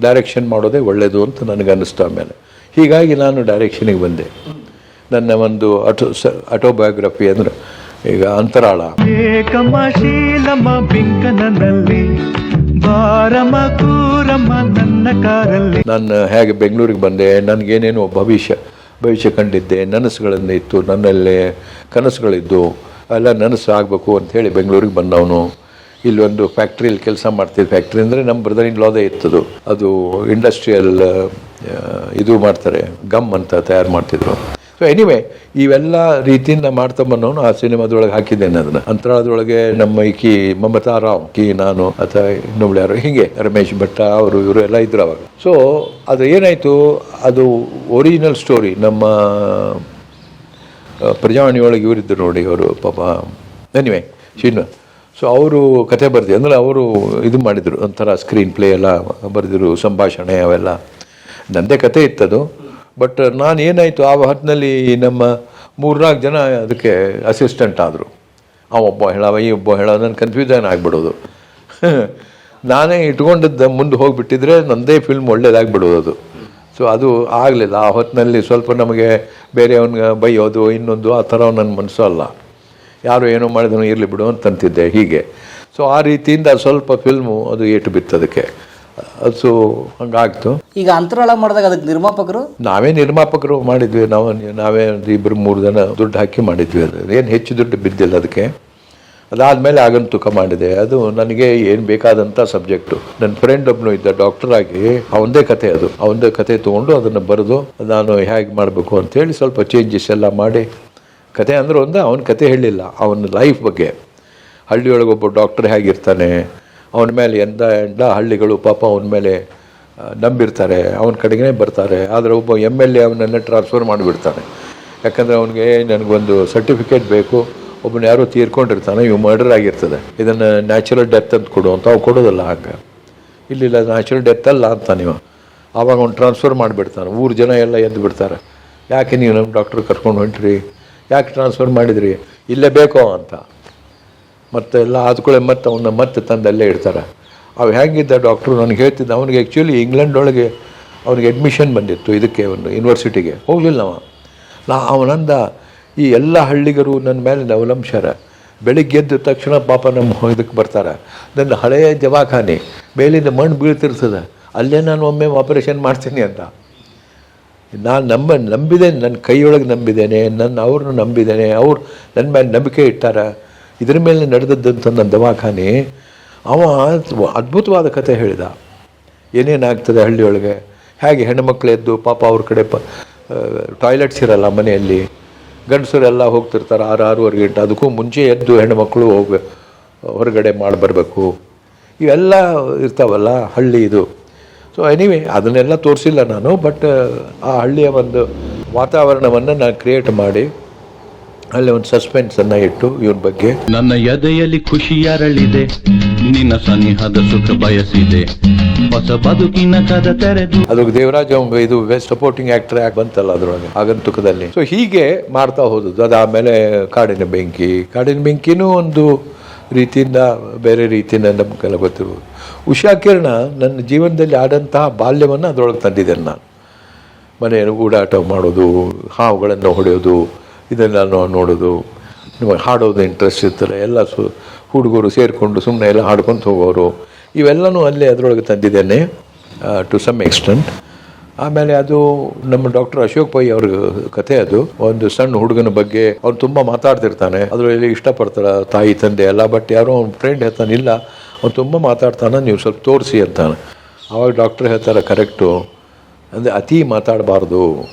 ಡೈರೆಕ್ಷನ್ ಮಾಡೋದೇ ಒಳ್ಳೆಯದು ಅಂತ ನನಗೆ ಅನ್ನಿಸ್ತು ಆಮೇಲೆ. ಹೀಗಾಗಿ ನಾನು ಡೈರೆಕ್ಷನಿಗೆ ಬಂದೆ. ನನ್ನ ಒಂದು ಅಟೋ, ಸ ಅಟೋಬಯೋಗ್ರಫಿ ಅಂದರೆ ಈಗ ಅಂತರಾಳ. ನಾನು ಹೇಗೆ ಬೆಂಗಳೂರಿಗೆ ಬಂದೆ, ನನಗೇನೇನೋ ಭವಿಷ್ಯ ಭವಿಷ್ಯ ಕಂಡಿದ್ದೆ, ನನಸುಗಳನ್ನು ಇತ್ತು, ನನ್ನಲ್ಲಿ ಕನಸುಗಳಿದ್ದು, ಎಲ್ಲ ನನಸು ಆಗಬೇಕು ಅಂಥೇಳಿ ಬೆಂಗಳೂರಿಗೆ ಬಂದವನು. ಇಲ್ಲೊಂದು ಫ್ಯಾಕ್ಟ್ರಿಯಲ್ಲಿ ಕೆಲಸ ಮಾಡ್ತಿದ್ದೆ. ಫ್ಯಾಕ್ಟ್ರಿ ಅಂದರೆ ನಮ್ಮ ಬ್ರದರ್ ಇನ್ ಲಾದೇ ಇತ್ತದು. ಅದು ಇಂಡಸ್ಟ್ರಿಯಲ್ ಇದು ಮಾಡ್ತಾರೆ ಗಮ್ ಅಂತ ತಯಾರು ಮಾಡ್ತಿದ್ರು. ಸೊ ಎನಿವೆ ಇವೆಲ್ಲ ರೀತಿಯಿಂದ ಮಾಡ್ತಾ ಬಂದವನು ಆ ಸಿನಿಮಾದೊಳಗೆ ಹಾಕಿದ್ದೇನೆ ಅದನ್ನು. ಅಂತರಾಳದೊಳಗೆ ನಮ್ಮ ಈಕಿ ಮಮತಾ ರಾವ್, ಕಿ ನಾನು ಅಥವಾ ಇನ್ನೊಬ್ಳು ಯಾರು, ಹೀಗೆ ರಮೇಶ್ ಭಟ್ಟ ಅವರು ಇವರು ಎಲ್ಲ ಇದ್ರು ಅವಾಗ. ಸೊ ಅದು ಏನಾಯಿತು, ಅದು ಒರಿಜಿನಲ್ ಸ್ಟೋರಿ ನಮ್ಮ ಪ್ರಜಾವಾಣಿಯೊಳಗೆ ಇವರಿದ್ದರು ನೋಡಿ ಅವರು, ಪಾಪ. ಎನಿವೆ ಶೀನ್ ಸೊ ಅವರು ಕತೆ ಬರೆದಿ, ಅಂದರೆ ಅವರು ಇದು ಮಾಡಿದರು, ಒಂಥರ ಸ್ಕ್ರೀನ್ ಪ್ಲೇ ಎಲ್ಲ ಬರೆದಿರು ಸಂಭಾಷಣೆ ಅವೆಲ್ಲ. ನನ್ನದೇ ಕತೆ ಇತ್ತದು. ಬಟ್ ನಾನು ಏನಾಯಿತು ಆ ಹೊತ್ತಿನಲ್ಲಿ ನಮ್ಮ ಮೂರ್ನಾಲ್ಕು ಜನ ಅದಕ್ಕೆ ಅಸಿಸ್ಟೆಂಟ್ ಆದರು. ಅವೊಬ್ಬ ಹೇಳವ ಈ ಒಬ್ಬ ಹೇಳೋ, ನಾನು ಕನ್ಫ್ಯೂಷನ್ ಆಗಿಬಿಡೋದು. ನಾನೇ ಇಟ್ಕೊಂಡಿದ್ದ ಮುಂದೆ ಹೋಗಿಬಿಟ್ಟಿದ್ರೆ ನನ್ನದೇ ಫಿಲ್ಮ್ ಒಳ್ಳೇದಾಗ್ಬಿಡೋದು ಅದು. ಸೊ ಅದು ಆಗಲಿಲ್ಲ. ಆ ಹೊತ್ತಿನಲ್ಲಿ ಸ್ವಲ್ಪ ನಮಗೆ ಬೇರೆಯವನ್ಗೆ ಬೈಯೋದು, ಇನ್ನೊಂದು ಆ ಥರ ನನ್ನ ಮನಸ್ಸು ಅಲ್ಲ. ಯಾರು ಏನೋ ಮಾಡಿದ್ರು, ಇರಲಿ ಬಿಡು ಅಂತಂತಿದ್ದೆ ಹೀಗೆ. ಸೊ ಆ ರೀತಿಯಿಂದ ಸ್ವಲ್ಪ ಫಿಲ್ಮು ಅದು ಏಟು ಬಿತ್ತದಕ್ಕೆ ಸೊ ಹಂಗಾಗ್ತು. ಈಗ ಅಂತರಾಳ ಮಾಡಿದಾಗ ಅದಕ್ಕೆ ನಿರ್ಮಾಪಕರು? ನಾವೇ ನಿರ್ಮಾಪಕರು ಮಾಡಿದ್ವಿ. ನಾವು ನಾವೇ ಒಂದು ಇಬ್ಬರು ಮೂರು ಜನ ದುಡ್ಡು ಹಾಕಿ ಮಾಡಿದ್ವಿ. ಅದು ಏನು ಹೆಚ್ಚು ದುಡ್ಡು ಬಿದ್ದಿಲ್ಲ ಅದಕ್ಕೆ. ಅದಾದಮೇಲೆ ಆಗಂತುಕ ಮಾಡಿದೆ. ಅದು ನನಗೆ ಏನು ಬೇಕಾದಂಥ ಸಬ್ಜೆಕ್ಟು. ನನ್ನ ಫ್ರೆಂಡ್ ಒಬ್ಬನು ಇದ್ದ ಡಾಕ್ಟರ್ ಆಗಿ ಅವನದೇ ಕತೆ ಅದು. ಅವನದೇ ಕತೆ ತೊಗೊಂಡು ಅದನ್ನು ಬರೆದು ನಾನು ಹೇಗೆ ಮಾಡಬೇಕು ಅಂತೇಳಿ ಸ್ವಲ್ಪ ಚೇಂಜಸ್ ಎಲ್ಲ ಮಾಡಿ ಕತೆ ಅಂದ್ರೆ ಒಂದು ಅವನ ಕತೆ ಹೇಳಿಲ್ಲ. ಅವನ ಲೈಫ್ ಬಗ್ಗೆ. ಹಳ್ಳಿಯೊಳಗೆ ಒಬ್ಬ ಡಾಕ್ಟರ್ ಹೇಗಿರ್ತಾನೆ? ಅವನ ಮೇಲೆ ಎಂದ ಎಂಡ ಹಳ್ಳಿಗಳು ಪಾಪ ಅವನ ಮೇಲೆ ನಂಬಿರ್ತಾರೆ, ಅವನ ಕಡೆಗೇ ಬರ್ತಾರೆ. ಆದರೆ ಒಬ್ಬ ಎಂ ಎಲ್ ಎ ಅವನನ್ನು ಟ್ರಾನ್ಸ್ಫರ್ ಮಾಡಿಬಿಡ್ತಾನೆ. ಯಾಕಂದರೆ ಅವನಿಗೆ ನನಗೊಂದು ಸರ್ಟಿಫಿಕೇಟ್ ಬೇಕು. ಒಬ್ಬನ ಯಾರೋ ತೀರ್ಕೊಂಡಿರ್ತಾನೆ ಇವು ಮರ್ಡರ್ ಆಗಿರ್ತದೆ. ಇದನ್ನು ನ್ಯಾಚುರಲ್ ಡೆತ್ ಅಂತ ಕೊಡು ಅಂತ ಕೊಡೋದಲ್ಲ ಹಂಗೆ ಇಲ್ಲಿಲ್ಲ ನ್ಯಾಚುರಲ್ ಡೆತ್ ಅಲ್ಲ ಅಂತ ನೀವು. ಆವಾಗ ಅವ್ನು ಟ್ರಾನ್ಸ್ಫರ್ ಮಾಡಿಬಿಡ್ತಾನೆ. ಊರು ಜನ ಎಲ್ಲ ಎದ್ದು ಬಿಡ್ತಾರೆ. ಯಾಕೆ ನೀವು ನಮ್ಮ ಡಾಕ್ಟ್ರ್ ಕರ್ಕೊಂಡು ಹೊಂಟ್ರಿ? ಯಾಕೆ ಟ್ರಾನ್ಸ್ಫರ್ ಮಾಡಿದ್ರಿ? ಇಲ್ಲೇ ಬೇಕೋ ಅಂತ. ಮತ್ತೆ ಎಲ್ಲ ಆದ್ಕೊಳ್ಳೆ ಮತ್ತೆ ಅವನ್ನ ಮತ್ತೆ ತಂದಲ್ಲೇ ಇಡ್ತಾರೆ. ಅವು ಹೇಗಿದ್ದ ಡಾಕ್ಟ್ರು ನನಗೆ ಹೇಳ್ತಿದ್ದ, ಅವನಿಗೆ ಆ್ಯಕ್ಚುಲಿ ಇಂಗ್ಲೆಂಡ್ ಒಳಗೆ ಅವನಿಗೆ ಅಡ್ಮಿಷನ್ ಬಂದಿತ್ತು ಇದಕ್ಕೆ ಒಂದು ಯೂನಿವರ್ಸಿಟಿಗೆ ಹೋಗಲಿಲ್ಲ ಅವ. ನಾ ಅವನಂದ ಈ ಎಲ್ಲ ಹಳ್ಳಿಗರು ನನ್ನ ಮೇಲೆ ಅವಲಂಬಿಸ್ಯಾರ. ಬೆಳಿಗ್ಗೆ ಎದ್ದ ತಕ್ಷಣ ಪಾಪ ನಮ್ಮ ಇದಕ್ಕೆ ಬರ್ತಾರೆ. ನನ್ನ ಹಳೆಯ ಜವಾಖಾನೆ ಮೇಲಿಂದ ಮಣ್ಣು ಬೀಳ್ತಿರ್ತದೆ. ಅಲ್ಲೇ ನಾನು ಒಮ್ಮೆ ಆಪರೇಷನ್ ಮಾಡ್ತೀನಿ ಅಂತ. ನಾನು ನಂಬ, ನಂಬಿದ್ದೇನೆ, ನನ್ನ ಕೈಯೊಳಗೆ ನಂಬಿದ್ದೇನೆ, ನನ್ನ ಅವ್ರನ್ನ ನಂಬಿದ್ದೇನೆ, ಅವ್ರು ನನ್ನ ಮೇಲೆ ನಂಬಿಕೆ ಇಟ್ಟಾರ. ಇದ್ರ ಮೇಲೆ ನಡೆದದ್ದಂತ ನನ್ನ ದವಾಖಾನೆ ಅವ ಅದ್ಭುತವಾದ ಕತೆ ಹೇಳಿದ. ಏನೇನಾಗ್ತದೆ ಹಳ್ಳಿಯೊಳಗೆ? ಹೇಗೆ ಹೆಣ್ಣುಮಕ್ಳು ಎದ್ದು ಪಾಪ ಅವ್ರ ಕಡೆ ಪ ಟಾಯ್ಲೆಟ್ಸ್ ಇರಲ್ಲ ಮನೆಯಲ್ಲಿ, ಗಂಡಸರೆಲ್ಲ ಹೋಗ್ತಿರ್ತಾರೆ ಆರು, ಆರೂವರೆಗೆ ಗಂಟೆ, ಅದಕ್ಕೂ ಮುಂಚೆ ಎದ್ದು ಹೆಣ್ಣುಮಕ್ಕಳು ಹೋಗ, ಹೊರಗಡೆ ಮಾಡಿ ಬರಬೇಕು ಇವೆಲ್ಲ ಇರ್ತಾವಲ್ಲ ಹಳ್ಳಿ ಇದು. ಸೊ ಎನಿವೆ ಅದನ್ನೆಲ್ಲ ತೋರಿಸಿಲ್ಲ ನಾನು ಬಟ್ ಆ ಹಳ್ಳಿಯ ಒಂದು ವಾತಾವರಣವನ್ನು ನಾನು ಕ್ರಿಯೇಟ್ ಮಾಡಿ ಅಲ್ಲಿ ಒಂದು ಸಸ್ಪೆನ್ಸನ್ನು ಇಟ್ಟು ಇವನ ಬಗ್ಗೆ. ನನ್ನ ಎದೆಯಲ್ಲಿ ಖುಷಿ ಅರಳಿದೆ ನಿನ್ನ ಸನಿಹದ ಸುಖ ಬಯಸಿದೆ. ಹೊಸ ಬದುಕಿನ ಕದ ತೆರೆದು. ಅದು ದೇವರಾಜ ಅವ್ನ್ಗೆ ಇದು ಬೆಸ್ಟ್ ಸಪೋರ್ಟಿಂಗ್ ಆಕ್ಟರ್ ಆಗಿ ಬಂತಲ್ಲ ಅದರೊಳಗೆ ಆಗಂತುಕದಲ್ಲಿ. ಸೊ ಹೀಗೆ ಮಾಡ್ತಾ ಹೋದದ್ದು. ಅದಾದಮೇಲೆ ಕಾಡಿನ ಬೆಂಕಿ ಕಾಡಿನ ಬೆಂಕಿನೂ ಒಂದು ರೀತಿಯಿಂದ ಬೇರೆ ರೀತಿಯಿಂದ ನಮ್ಗೆಲ್ಲ ಗೊತ್ತಿರ್ಬೋದು. ಉಷಾ ಕಿರಣ ನನ್ನ ಜೀವನದಲ್ಲಿ ಆಡಂತಹ ಬಾಲ್ಯವನ್ನು ಅದರೊಳಗೆ ತಂದಿದ್ದೇನೆ ನಾನು. ಮನೆಯನ್ನು ಓಡಾಟ ಮಾಡೋದು ಹಾವುಗಳನ್ನು ಹೊಡೆಯೋದು ಇದನ್ನೆಲ್ಲ ನೋ- ನೋಡೋದು. ನಿಮಗೆ ಹಾಡೋದು ಇಂಟ್ರೆಸ್ಟ್ ಇರ್ತಲ್ಲ ಎಲ್ಲ ಸು, ಹುಡುಗರು ಸೇರಿಕೊಂಡು ಸುಮ್ಮನೆ ಎಲ್ಲ ಹಾಡ್ಕೊಂತ ಹೋಗೋರು. ಇವೆಲ್ಲನೂ ಅಲ್ಲೇ ಅದರೊಳಗೆ ತಂದಿದ್ದೇನೆ ಟು ಸಮ್ ಎಕ್ಸ್ಟೆಂಟ್ ಆಮೇಲೆ ಅದು ನಮ್ಮ ಡಾಕ್ಟರ್ ಅಶೋಕ್ ಪೈ ಅವ್ರ ಕಥೆ ಅದು. ಒಂದು ಸಣ್ಣ ಹುಡುಗನ ಬಗ್ಗೆ ಅವ್ನು ತುಂಬ ಮಾತಾಡ್ತಿರ್ತಾನೆ. ಅದರಲ್ಲಿ ಇಷ್ಟಪಡ್ತಾರೆ ತಾಯಿ, ತಂದೆ ಎಲ್ಲ ಬಟ್ ಯಾರೋ ಅವ್ನ ಫ್ರೆಂಡ್ ಹೇಳ್ತಾನೆ, ಇಲ್ಲ, ಅವ್ನು ತುಂಬ ಮಾತಾಡ್ತಾನೆ, ನೀವು ಸ್ವಲ್ಪ ತೋರಿಸಿ ಅಂತಾನೆ. ಆವಾಗ ಡಾಕ್ಟರ್ ಹೇಳ್ತಾರೆ, ಕರೆಕ್ಟು. ಅಂದರೆ ಅತಿ ಮಾತಾಡಬಾರ್ದು.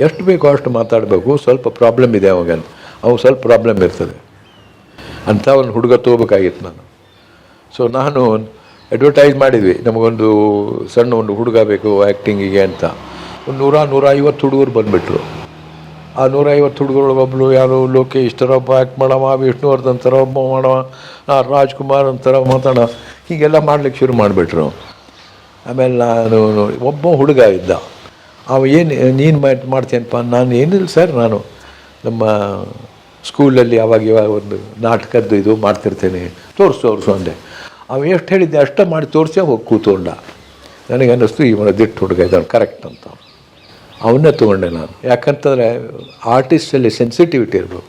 ಎಷ್ಟು ಬೇಕೋ ಅಷ್ಟು ಮಾತಾಡಬೇಕು. ಸ್ವಲ್ಪ ಪ್ರಾಬ್ಲಮ್ ಇದೆ ಅವಾಗ ಅಂತ. ಅವ್ನು ಸ್ವಲ್ಪ ಪ್ರಾಬ್ಲಮ್ ಇರ್ತದೆ. ಅಂಥ ಒಂದು ಹುಡುಗ ತಗೋಬೇಕಾಗಿತ್ತು ನಾನು. ಸೊ ನಾನು ಅಡ್ವರ್ಟೈಸ್ ಮಾಡಿದ್ವಿ. ನಮಗೊಂದು ಸಣ್ಣ ಒಂದು ಹುಡುಗ ಬೇಕು ಆ್ಯಕ್ಟಿಂಗಿಗೆ ಅಂತ. ಒಂದು ನೂರ ನೂರ ಐವತ್ತು ಹುಡುಗರು ಬಂದುಬಿಟ್ರು. ಆ ನೂರ ಐವತ್ತು ಹುಡುಗರೊಳಗೊಬ್ಬರು ಯಾರು ಲೋಕೇಶ್ ಥರ ಆ್ಯಕ್ಟ್ ಮಾಡವ, ವಿಷ್ಣುವರ್ಧನ್ ಥರ ಒಬ್ಬ ಮಾಡವ ರಾಜ್ಕುಮಾರ್ ಅಂತಾರ ಮಾತಾಡ, ಹೀಗೆಲ್ಲ ಮಾಡ್ಲಿಕ್ಕೆ ಶುರು ಮಾಡಿಬಿಟ್ರು. ಆಮೇಲೆ ನಾನು, ಒಬ್ಬ ಹುಡುಗ ಇದ್ದ. ಅವ ಏನು, ನೀನು ಮಾಡ್ತೀಯನಪ್ಪ ನಾನು ಏನಿಲ್ಲ ಸರ್ ನಾನು. ನಮ್ಮ ಸ್ಕೂಲಲ್ಲಿ ಅವಾಗ ಇವಾಗ ಒಂದು ನಾಟಕದ್ದು ಇದು ಮಾಡ್ತಿರ್ತೇನೆ, ತೋರಿಸು ತೋರಿಸು ಅಂದೆ. ಅವ ಎಷ್ಟು ಹೇಳಿದ್ದೆ ಅಷ್ಟೇ ಮಾಡಿ ತೋರಿಸಿ ಹೋಗಿ ಕೂತ್ಕೊಂಡ. ನನಗೆ ಅನ್ನಿಸ್ತು ಇವನ ದಿಟ್ಟು ಹುಡುಗ ಇದ್ದಾನೆ ಕರೆಕ್ಟ್ ಅಂತ ಅವನ್ನೇ ತೊಗೊಂಡೆ ನಾನು. ಯಾಕಂತಂದರೆ ಆರ್ಟಿಸ್ಟಲ್ಲಿ ಸೆನ್ಸಿಟಿವಿಟಿ ಇರಬೇಕು.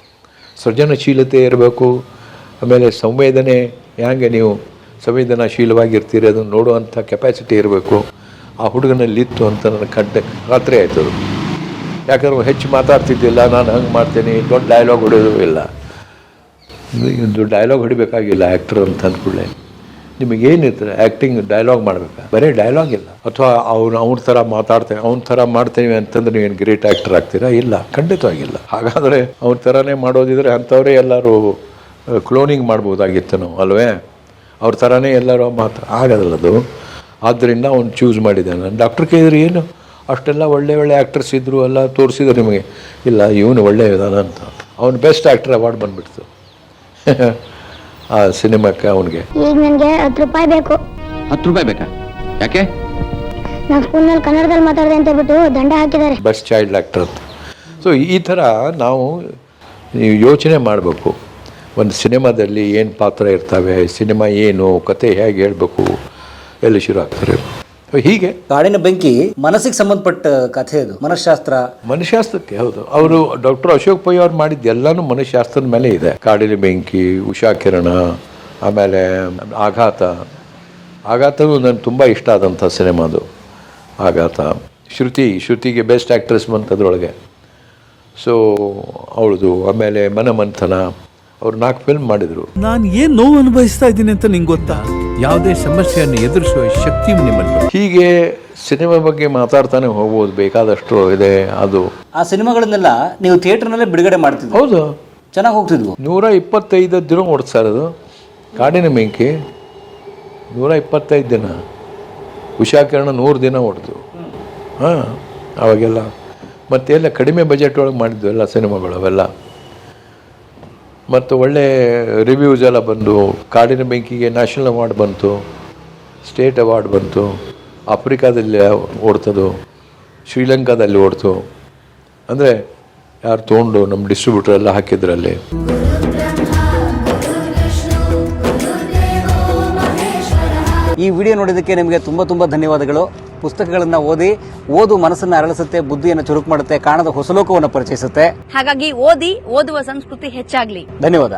ಸೃಜನಶೀಲತೆ ಇರಬೇಕು. ಆಮೇಲೆ ಸಂವೇದನೆ ಹ್ಯಾಂಗೆ ನೀವು ಸಂವೇದನಾಶೀಲವಾಗಿರ್ತೀರಿ ಅದನ್ನು ನೋಡುವಂಥ ಕೆಪಾಸಿಟಿ ಇರಬೇಕು. ಆ ಹುಡುಗನಲ್ಲಿ ಇತ್ತು ಅಂತ ನನಗೆ ಕಂಡ ಖಾತ್ರಿ ಆಯಿತು ಯಾಕಂದ್ರೆ ಹೆಚ್ಚು ಮಾತಾಡ್ತಿದ್ದಿಲ್ಲ, ನಾನು ಹಂಗೆ ಮಾಡ್ತೇನೆ, ದೊಡ್ಡ ಡೈಲಾಗ್ ಹೊಡೆಯೋದು ಇಲ್ಲ. ಒಂದು ಡೈಲಾಗ್ ಹೊಡಿಬೇಕಾಗಿಲ್ಲ ಆ್ಯಕ್ಟರ್ ಅಂತ ಅಂದ್ಕೊಳ್ಳೆ ನಿಮಗೇನಿರ್ತದೆ ಆ್ಯಕ್ಟಿಂಗ್ ಡೈಲಾಗ್ ಮಾಡಬೇಕಾ? ಬರೀ ಡೈಲಾಗ್ ಇಲ್ಲ. ಅಥವಾ ಅವ್ನು, ಅವ್ನ ಥರ ಮಾತಾಡ್ತೇನೆ, ಅವ್ನ ಥರ ಮಾಡ್ತೇವೆ ಅಂತಂದ್ರೆ ನೀವೇನು ಗ್ರೇಟ್ ಆ್ಯಕ್ಟರ್ ಆಗ್ತೀರಾ? ಇಲ್ಲ, ಖಂಡಿತವಾಗಿಲ್ಲ. ಹಾಗಾದರೆ ಅವ್ನ ಥರನೇ ಮಾಡೋದಿದ್ರೆ ಅಂಥವರೇ ಎಲ್ಲರೂ ಕ್ಲೋನಿಂಗ್ ಮಾಡ್ಬೋದಾಗಿತ್ತು ನಾವು ಅಲ್ವೇ? ಅವ್ರ ಥರನೇ ಎಲ್ಲರೂ ಮಾತು ಆಗೋದಲ್ಲ ಅದು ಆದ್ದರಿಂದ ಅವನು ಚೂಸ್ ಮಾಡಿದೆ ನಾನು ಡಾಕ್ಟರ್ ಕೇಳಿದ್ರೆ ಏನು? ಅಷ್ಟೆಲ್ಲ ಒಳ್ಳೆ ಒಳ್ಳೆ ಆ್ಯಕ್ಟರ್ಸ್ ಇದ್ದರು ಎಲ್ಲ ತೋರಿಸಿದ್ರು ನಿಮಗೆ. ಇಲ್ಲ ಇವನು ಒಳ್ಳೆಯ ಇದಾನ ಅಂತ. ಅವನು ಬೆಸ್ಟ್ ಆ್ಯಕ್ಟರ್ ಅವಾರ್ಡ್ ಬಂದುಬಿಡ್ತು. ಆ ಸಿನಿಮಾಕ್ಕೆ ಅವನಿಗೆ. ಈಗ ನನಗೆ ಹತ್ತು ರೂಪಾಯಿ ಬೇಕು. ಹತ್ತು ರೂಪಾಯಿ ಬೇಕಾ? ಯಾಕೆ? ನಾನು ಸ್ಕೂಲ್ನಲ್ಲಿ ಕನ್ನಡದಲ್ಲಿ ಮಾತಾಡಿದೆ ಅಂತ ಬಿಟ್ಟು ದಂಡ ಹಾಕಿದ್ದಾರೆ. ಬೆಸ್ಟ್ ಚೈಲ್ಡ್ ಆ್ಯಕ್ಟರ್ ಅಂತ. ಸೊ ಈ ಥರ ನಾವು ನೀವು ಯೋಚನೆ ಮಾಡಬೇಕು. ಒಂದು ಸಿನಿಮಾದಲ್ಲಿ ಏನು ಪಾತ್ರ ಇರ್ತವೆ ಸಿನಿಮಾ ಏನು ಕತೆ ಹೇಗೆ ಹೇಳಬೇಕು ಎಲ್ಲಿ ಶುರು ಆಗ್ತಾರೆ ಹೀಗೆ. ಕಾಡಿನ ಬೆಂಕಿ ಮನಸ್ಸಿಗೆ ಸಂಬಂಧಪಟ್ಟ ಕಥೆ ಅದು ಮನಃಶಾಸ್ತ್ರ. ಮನಶಾಸ್ತ್ರಕ್ಕೆ ಹೌದು. ಅವರು ಡಾಕ್ಟರ್ ಅಶೋಕ್ ಪೈ ಅವ್ರು ಮಾಡಿದ ಎಲ್ಲಾನು ಮನಶಾಸ್ತ್ರದ ಮೇಲೆ ಇದೆ. ಕಾಡಿನ ಬೆಂಕಿ ಉಷಾ ಕಿರಣ ಆಮೇಲೆ ಆಘಾತ. ಆಘಾತವೂ ನನಗೆ ತುಂಬ ಇಷ್ಟ ಆದಂಥ ಸಿನಿಮಾದು ಆಘಾತ. ಶ್ರುತಿ ಶ್ರುತಿಗೆ ಬೆಸ್ಟ್ ಆ್ಯಕ್ಟ್ರೆಸ್ ಬಂತದ್ರೊಳಗೆ. ಸೊ ಅವಳದು ಆಮೇಲೆ ಮನಮಂಥನ. ಅವ್ರು ನಾಲ್ಕು ಫಿಲ್ಮ್ ಮಾಡಿದರು. ನಾನು ಏನ್ ನೋವು ಅನುಭವಿಸ್ತಾ ಇದ್ದೀನಿ ಅಂತ ನಿಂಗೆ ಗೊತ್ತಾ? ಯಾವುದೇ ಸಮಸ್ಯೆಯನ್ನು ಎದುರಿಸುವ ಶಕ್ತಿ ನಿಮ್ಮಲ್ಲಿ ಹೀಗೆ ಸಿನಿಮಾ ಬಗ್ಗೆ ಮಾತಾಡ್ತಾನೆ ಹೋಗ್ಬೋದು ಬೇಕಾದಷ್ಟು ಇದೆ ಅದು. ಆ ಸಿನಿಮಾಗಳನ್ನೆಲ್ಲ ನೀವು ಥಿಯೇಟರ್ನಲ್ಲೇ ಬಿಡುಗಡೆ ಮಾಡ್ತಿದ್ವಿ ಹೌದು. ಚೆನ್ನಾಗಿ ಹೋಗ್ತಿದ್ವು. ನೂರ ಇಪ್ಪತ್ತೈದು ದಿನ ಓಡ್ತು ಸರ್ ಅದು ಕಾಡಿನ ಮೆಂಕಿ. ನೂರ ಇಪ್ಪತ್ತೈದು ದಿನ. ಉಷಾಕಿರಣ ನೂರು ದಿನ ಹೊಡೆದು ಹಾಂ ಅವಾಗೆಲ್ಲ. ಮತ್ತೆಲ್ಲ ಕಡಿಮೆ ಬಜೆಟ್ ಒಳಗೆ ಮಾಡಿದ್ವು ಎಲ್ಲ ಸಿನಿಮಾಗಳು ಅವೆಲ್ಲ. ಮತ್ತು ಒಳ್ಳೆ ರಿವ್ಯೂಸ್ ಎಲ್ಲ ಬಂದು, ಕಾಡಿನ ಬೆಂಕಿಗೆ ನ್ಯಾಷನಲ್ ಅವಾರ್ಡ್ ಬಂತು ಸ್ಟೇಟ್ ಅವಾರ್ಡ್ ಬಂತು ಆಫ್ರಿಕಾದಲ್ಲಿ ಓಡ್ತದು ಶ್ರೀಲಂಕಾದಲ್ಲಿ ಓಡ್ತು. ಅಂದರೆ ಯಾರು ತೊಗೊಂಡು ನಮ್ಮ ಡಿಸ್ಟ್ರಿಬ್ಯೂಟರ್ ಎಲ್ಲ ಹಾಕಿದ್ರಲ್ಲಿ. ಈ ವಿಡಿಯೋ ನೋಡಿದ್ದಕ್ಕೆ ನಿಮಗೆ ತುಂಬ ತುಂಬ ಧನ್ಯವಾದಗಳು. ಪುಸ್ತಕಗಳನ್ನು ಓದಿ ಓದು ಮನಸ್ಸನ್ನು ಅರಳಿಸುತ್ತೆ ಬುದ್ಧಿಯನ್ನು ಚುರುಕು ಮಾಡುತ್ತೆ ಕಾಣದ ಹೊಸಲೋಕವನ್ನು ಪರಿಚಯಿಸುತ್ತೆ. ಹಾಗಾಗಿ ಓದಿ ಓದುವ ಸಂಸ್ಕೃತಿ ಹೆಚ್ಚಾಗ್ಲಿ. ಧನ್ಯವಾದ.